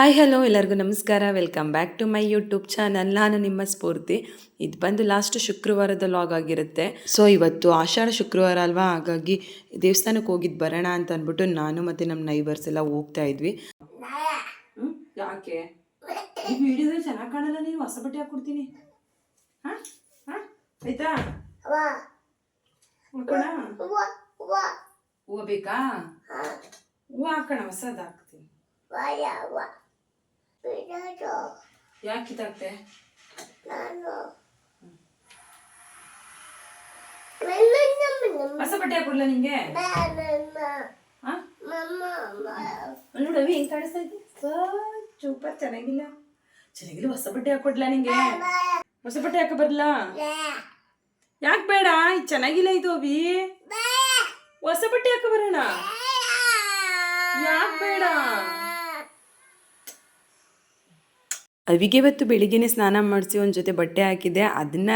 Hi hello ಎಲ್ಲರಿಗೂ ನಮಸ್ಕಾರ. Welcome back to my YouTube channel ನಾನು ನಿಮ್ಮ ಸ್ಫೂರ್ತಿ. ಇದು ಬಂದು ಲಾಸ್ಟ್ ಶುಕ್ರವಾರದ ಲಾಗ್ ಆಗಿರುತ್ತೆ. ಸೊ ಇವತ್ತು ಆಷಾಢ ಶುಕ್ರವಾರ ಅಲ್ವಾ? ಹಾಗಾಗಿ ದೇವಸ್ಥಾನಕ್ಕೆ ಹೋಗಿದ್ದು ಬರೋಣ ಅಂತ ಅಂದ್ಬಿಟ್ಟು ನಾನು ಮತ್ತು ನಮ್ಮ ನೈಬರ್ಸ್ ಎಲ್ಲ ಹೋಗ್ತಾ ಇದ್ವಿ? ಯಾಕೆ? ವಿಡಿಯೋದಲ್ಲಿ ಚೆನ್ನಾಗಿ ಕಾಣಲ್ಲ ನೀನು? ಹೊಸ ಬಟ್ಟೆ ಹಾಕ್ಕೊಡ್ತೀನಿ ಆಯ್ತಾ? ಹೂವು ಬೇಕಾ? ಹೂವು ಹಾಕೋಣ ಹೊಸದು ಹಾಕ್ತೀನಿ ಯಾಕೆ ಕಿತ್ತಾಕ್ತೆ? ಹೊಸ ಬಟ್ಟೆ ಹಾಕೊಡ್ಲ ನಿಂಗೆ ಹಾ ನೋಡು, ಅವಿ ಹೆಂಗ್ ಕಾಣಿಸ್ತಾ ಇದೆ? ಸೂಪರ್, ಚೆನ್ನಾಗಿಲ್ಲ. ಚೆನ್ನಾಗಿಲ್ಲ ಹೊಸ ಬಟ್ಟೆ ಹಾಕೊಡ್ಲ ನಿಂಗೆ? ಹೊಸ ಬಟ್ಟೆ ಹಾಕ ಬರ್ಲಾ? ಯಾಕೆ ಬೇಡ ಚೆನ್ನಾಗಿಲ್ಲ ಇದು ಅವಿ. ಹೊಸ ಬಟ್ಟೆ ಹಾಕ ಬರೋಣ? ಯಾಕೆ ಬೇಡ? ಅವಿಗೆ ಇವತ್ತು ಬೆಳಿಗ್ಗೆನೆ ಸ್ನಾನ ಮಾಡಿಸಿ ಒಂದು ಜೊತೆ ಬಟ್ಟೆ ಹಾಕಿದ್ದೆ ಅದನ್ನ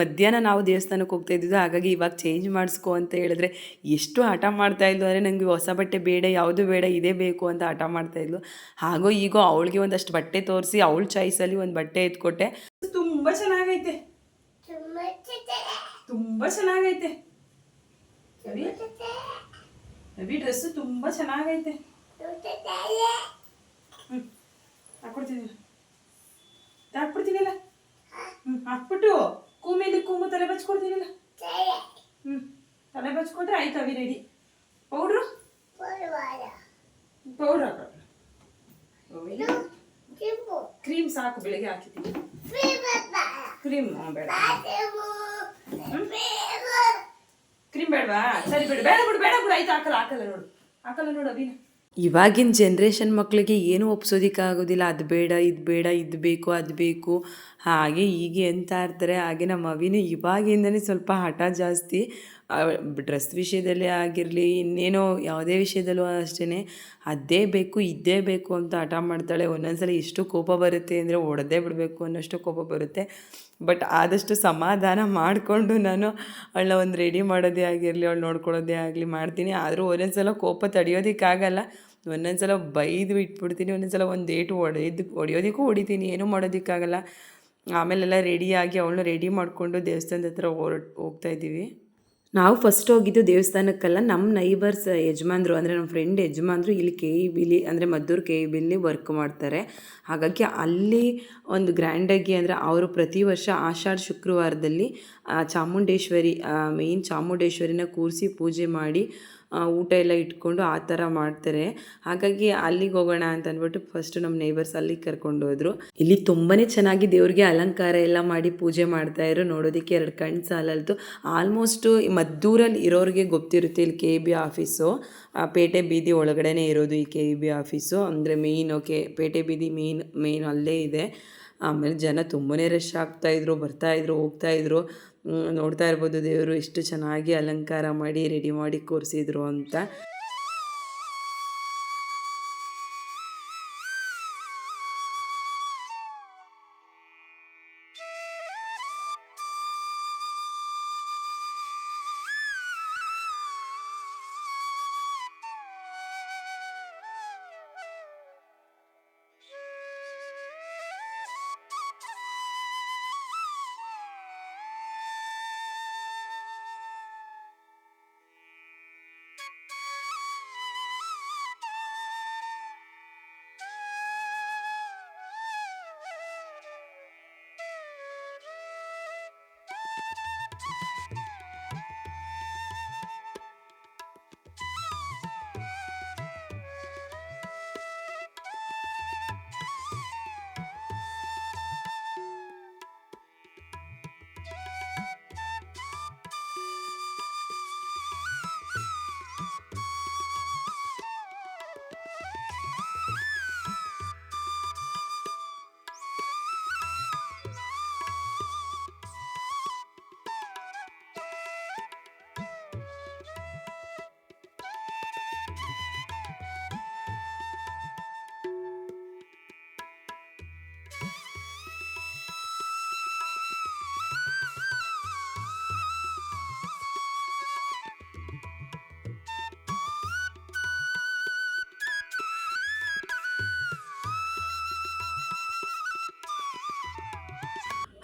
ಮಧ್ಯಾಹ್ನ ನಾವು ದೇವಸ್ಥಾನಕ್ಕೆ ಹೋಗ್ತಾ ಇದ್ದಿದ್ದು, ಹಾಗಾಗಿ ಇವಾಗ ಚೇಂಜ್ ಮಾಡಿಸ್ಕೊ ಅಂತ ಹೇಳಿದ್ರೆ ಎಷ್ಟು ಹಠ ಮಾಡ್ತಾ ಇದ್ಲು ಅಂದರೆ ನನಗೆ ಹೊಸ ಬಟ್ಟೆ ಬೇಡ, ಯಾವುದು ಬೇಡ, ಇದೇ ಬೇಕು ಅಂತ ಹಠ ಮಾಡ್ತಾ ಇದ್ಲು. ಹಾಗೋ ಈಗೋ ಅವಳಿಗೆ ಒಂದಷ್ಟು ಬಟ್ಟೆ ತೋರಿಸಿ, ಅವಳ ಚಾಯ್ಸಲ್ಲಿ ಒಂದು ಬಟ್ಟೆ ಎತ್ಕೊಟ್ಟೆ. ತುಂಬ ಚೆನ್ನಾಗೈತೆ. ತುಂಬ ಚೆನ್ನಾಗೈತೆ. ಅವಿ ಡ್ರೆಸ್ಸು ತುಂಬ ಚೆನ್ನಾಗೈತೆ. ಹಾಕ್ಕೊಡ್ತೀನಿ ಹಾಕ್ಬಿಡ್ತೀನಲ್ಲ? ಹ್ಞೂ ಹಾಕ್ಬಿಟ್ಟು ಕೂಮೇಲಿ ಕೂಮು ತಲೆ ಬಚ್ಕೊಡ್ತೀನಲ್ಲ? ಹ್ಞೂ ತಲೆ ಬಚ್ಕೊಂಡ್ರೆ ಆಯ್ತು ಅವಿ ರೆಡಿ ಪೌಡ್ರು ಪೌಡ್ರ್ ಹಾಕೋಣ ಕ್ರೀಮ್ ಸಾಕು, ಬೆಳಿಗ್ಗೆ ಹಾಕಿದ್ದೀನಿ. ಕ್ರೀಮ್ ಬೇಡ. ಕ್ರೀಮ್ ಬೇಡವಾ? ಸರಿ ಬೇಡ ಬೇಡ ಬಿಡು ಬೇಡ ಬಿಡು, ಆಯ್ತು, ಹಾಕಲ್ಲ ಹಾಕಲ್ಲ ನೋಡು. ಹಾಕಲ್ಲ ನೋಡು ಅವಿನ. ಇವಾಗಿನ ಜನ್ರೇಷನ್ ಮಕ್ಕಳಿಗೆ ಏನೂ ಒಪ್ಸೋದಿಕ್ಕೆ ಆಗೋದಿಲ್ಲ. ಅದು ಬೇಡ, ಇದು ಬೇಡ, ಇದು ಬೇಕು, ಅದು ಬೇಕು. ಹಾಗೆ ಹೀಗೆ ಅಂತ ಇರ್ತಾರೆ. ಹಾಗೆ ನಮ್ಮ ಅವಿನೂ ಇವಾಗಿಂದನೇ ಸ್ವಲ್ಪ ಹಠ ಜಾಸ್ತಿ. ಡ್ರೆಸ್ ವಿಷಯದಲ್ಲೇ ಆಗಿರಲಿ, ಇನ್ನೇನೋ ಯಾವುದೇ ವಿಷಯದಲ್ಲೂ ಅಷ್ಟೇ ಅದೇ ಬೇಕು, ಇದ್ದೇ ಬೇಕು ಅಂತ ಹಠ ಮಾಡ್ತಾಳೆ. ಒಂದೊಂದ್ಸಲ ಎಷ್ಟು ಕೋಪ ಬರುತ್ತೆ ಅಂದರೆ ಒಡೆದೇ ಬಿಡಬೇಕು ಅನ್ನೋಷ್ಟು ಕೋಪ ಬರುತ್ತೆ. ಬಟ್ ಆದಷ್ಟು ಸಮಾಧಾನ ಮಾಡಿಕೊಂಡು ನಾನು ಅವಳನ್ನ ಒಂದು ರೆಡಿ ಮಾಡೋದೇ ಆಗಿರಲಿ ಅವಳು ನೋಡ್ಕೊಳ್ಳೋದೇ ಆಗಲಿ ಮಾಡ್ತೀನಿ. ಆದರೂ ಒಂದೊಂದ್ಸಲ ಕೋಪ ತಡೆಯೋದಕ್ಕಾಗಲ್ಲ. ಒಂದೊಂದ್ಸಲ ಬೈದು ಬಿಟ್ಬಿಡ್ತೀನಿ ಒಂದೊಂದ್ಸಲ ಒಂದು ಏಟು ಹೊಡೆದು ಹೊಡೆಯೋದಕ್ಕೂ ಹೊಡಿತೀನಿ, ಏನೂ ಮಾಡೋದಕ್ಕಾಗಲ್ಲ. ಆಮೇಲೆಲ್ಲ ರೆಡಿಯಾಗಿ ಅವಳನ್ನ ರೆಡಿ ಮಾಡಿಕೊಂಡು ದೇವಸ್ಥಾನದ ಹತ್ರ ಹೋಗ್ತಾ ಇದ್ದೀವಿ. ನಾವು ಫಸ್ಟ್ ಹೋಗಿದ್ದು ದೇವಸ್ಥಾನಕ್ಕೆಲ್ಲ ನಮ್ಮ ನೈಬರ್ಸ್ ಯಜಮಾನ್ರು, ಅಂದರೆ ನಮ್ಮ ಫ್ರೆಂಡ್ ಯಜಮಾನ್ರು ಇಲ್ಲಿ ಕೆ ಇ ಬಿಲಿ ಅಂದರೆ ಮದ್ದೂರು ಕೆ ಇ ಬಿಲಿ ವರ್ಕ್ ಮಾಡ್ತಾರೆ. ಹಾಗಾಗಿ ಅಲ್ಲಿ ಒಂದು ಗ್ರ್ಯಾಂಡಾಗಿ, ಅಂದರೆ ಅವರು ಪ್ರತಿ ವರ್ಷ ಆಷಾಢ ಶುಕ್ರವಾರದಲ್ಲಿ ಚಾಮುಂಡೇಶ್ವರಿ ಮೇಯ್ನ್ ಚಾಮುಂಡೇಶ್ವರಿನ ಕೂರಿಸಿ ಪೂಜೆ ಮಾಡಿ ಊಟ ಎಲ್ಲ ಇಟ್ಕೊಂಡು ಆ ಥರ ಮಾಡ್ತಾರೆ. ಹಾಗಾಗಿ ಅಲ್ಲಿಗೆ ಹೋಗೋಣ ಅಂತ ಅಂದ್ಬಿಟ್ಟು ಫಸ್ಟ್ ನಮ್ಮ ನೇಬರ್ಸ್ ಅಲ್ಲಿಗೆ ಕರ್ಕೊಂಡು ಹೋದ್ರು. ಇಲ್ಲಿ ತುಂಬಾ ಚೆನ್ನಾಗಿ ದೇವ್ರಿಗೆ ಅಲಂಕಾರ ಎಲ್ಲ ಮಾಡಿ ಪೂಜೆ ಮಾಡ್ತಾ ಇದ್ರು. ನೋಡೋದಕ್ಕೆ ಎರಡು ಕಣ್ಣು ಸಾಲಲ್ತು. ಆಲ್ಮೋಸ್ಟ್ ಮದ್ದೂರಲ್ಲಿ ಇರೋರಿಗೆ ಗೊತ್ತಿರುತ್ತೆ ಇಲ್ಲಿ ಕೆ ಬಿ ಆಫೀಸು ಪೇಟೆ ಬೀದಿ ಒಳಗಡೆನೇ ಇರೋದು ಈ ಕೆ ಬಿ ಆಫೀಸು ಅಂದರೆ ಮೇಯ್ನ್ ಓಕೆ ಪೇಟೆ ಬೀದಿ ಮೇಯ್ನ್ ಮೇಯ್ನ್ ಅಲ್ಲೇ ಇದೆ. ಆಮೇಲೆ ಜನ ತುಂಬಾ ರಶ್ ಆಗ್ತಾಯಿದ್ರು ಬರ್ತಾಯಿದ್ರು ಹೋಗ್ತಾಯಿದ್ರು ನೋಡ್ತಾ ಇರ್ಬೋದು ದೇವರು ಎಷ್ಟು ಚೆನ್ನಾಗಿ ಅಲಂಕಾರ ಮಾಡಿ ರೆಡಿ ಮಾಡಿ ಕೂರಿಸಿದ್ರು ಅಂತ.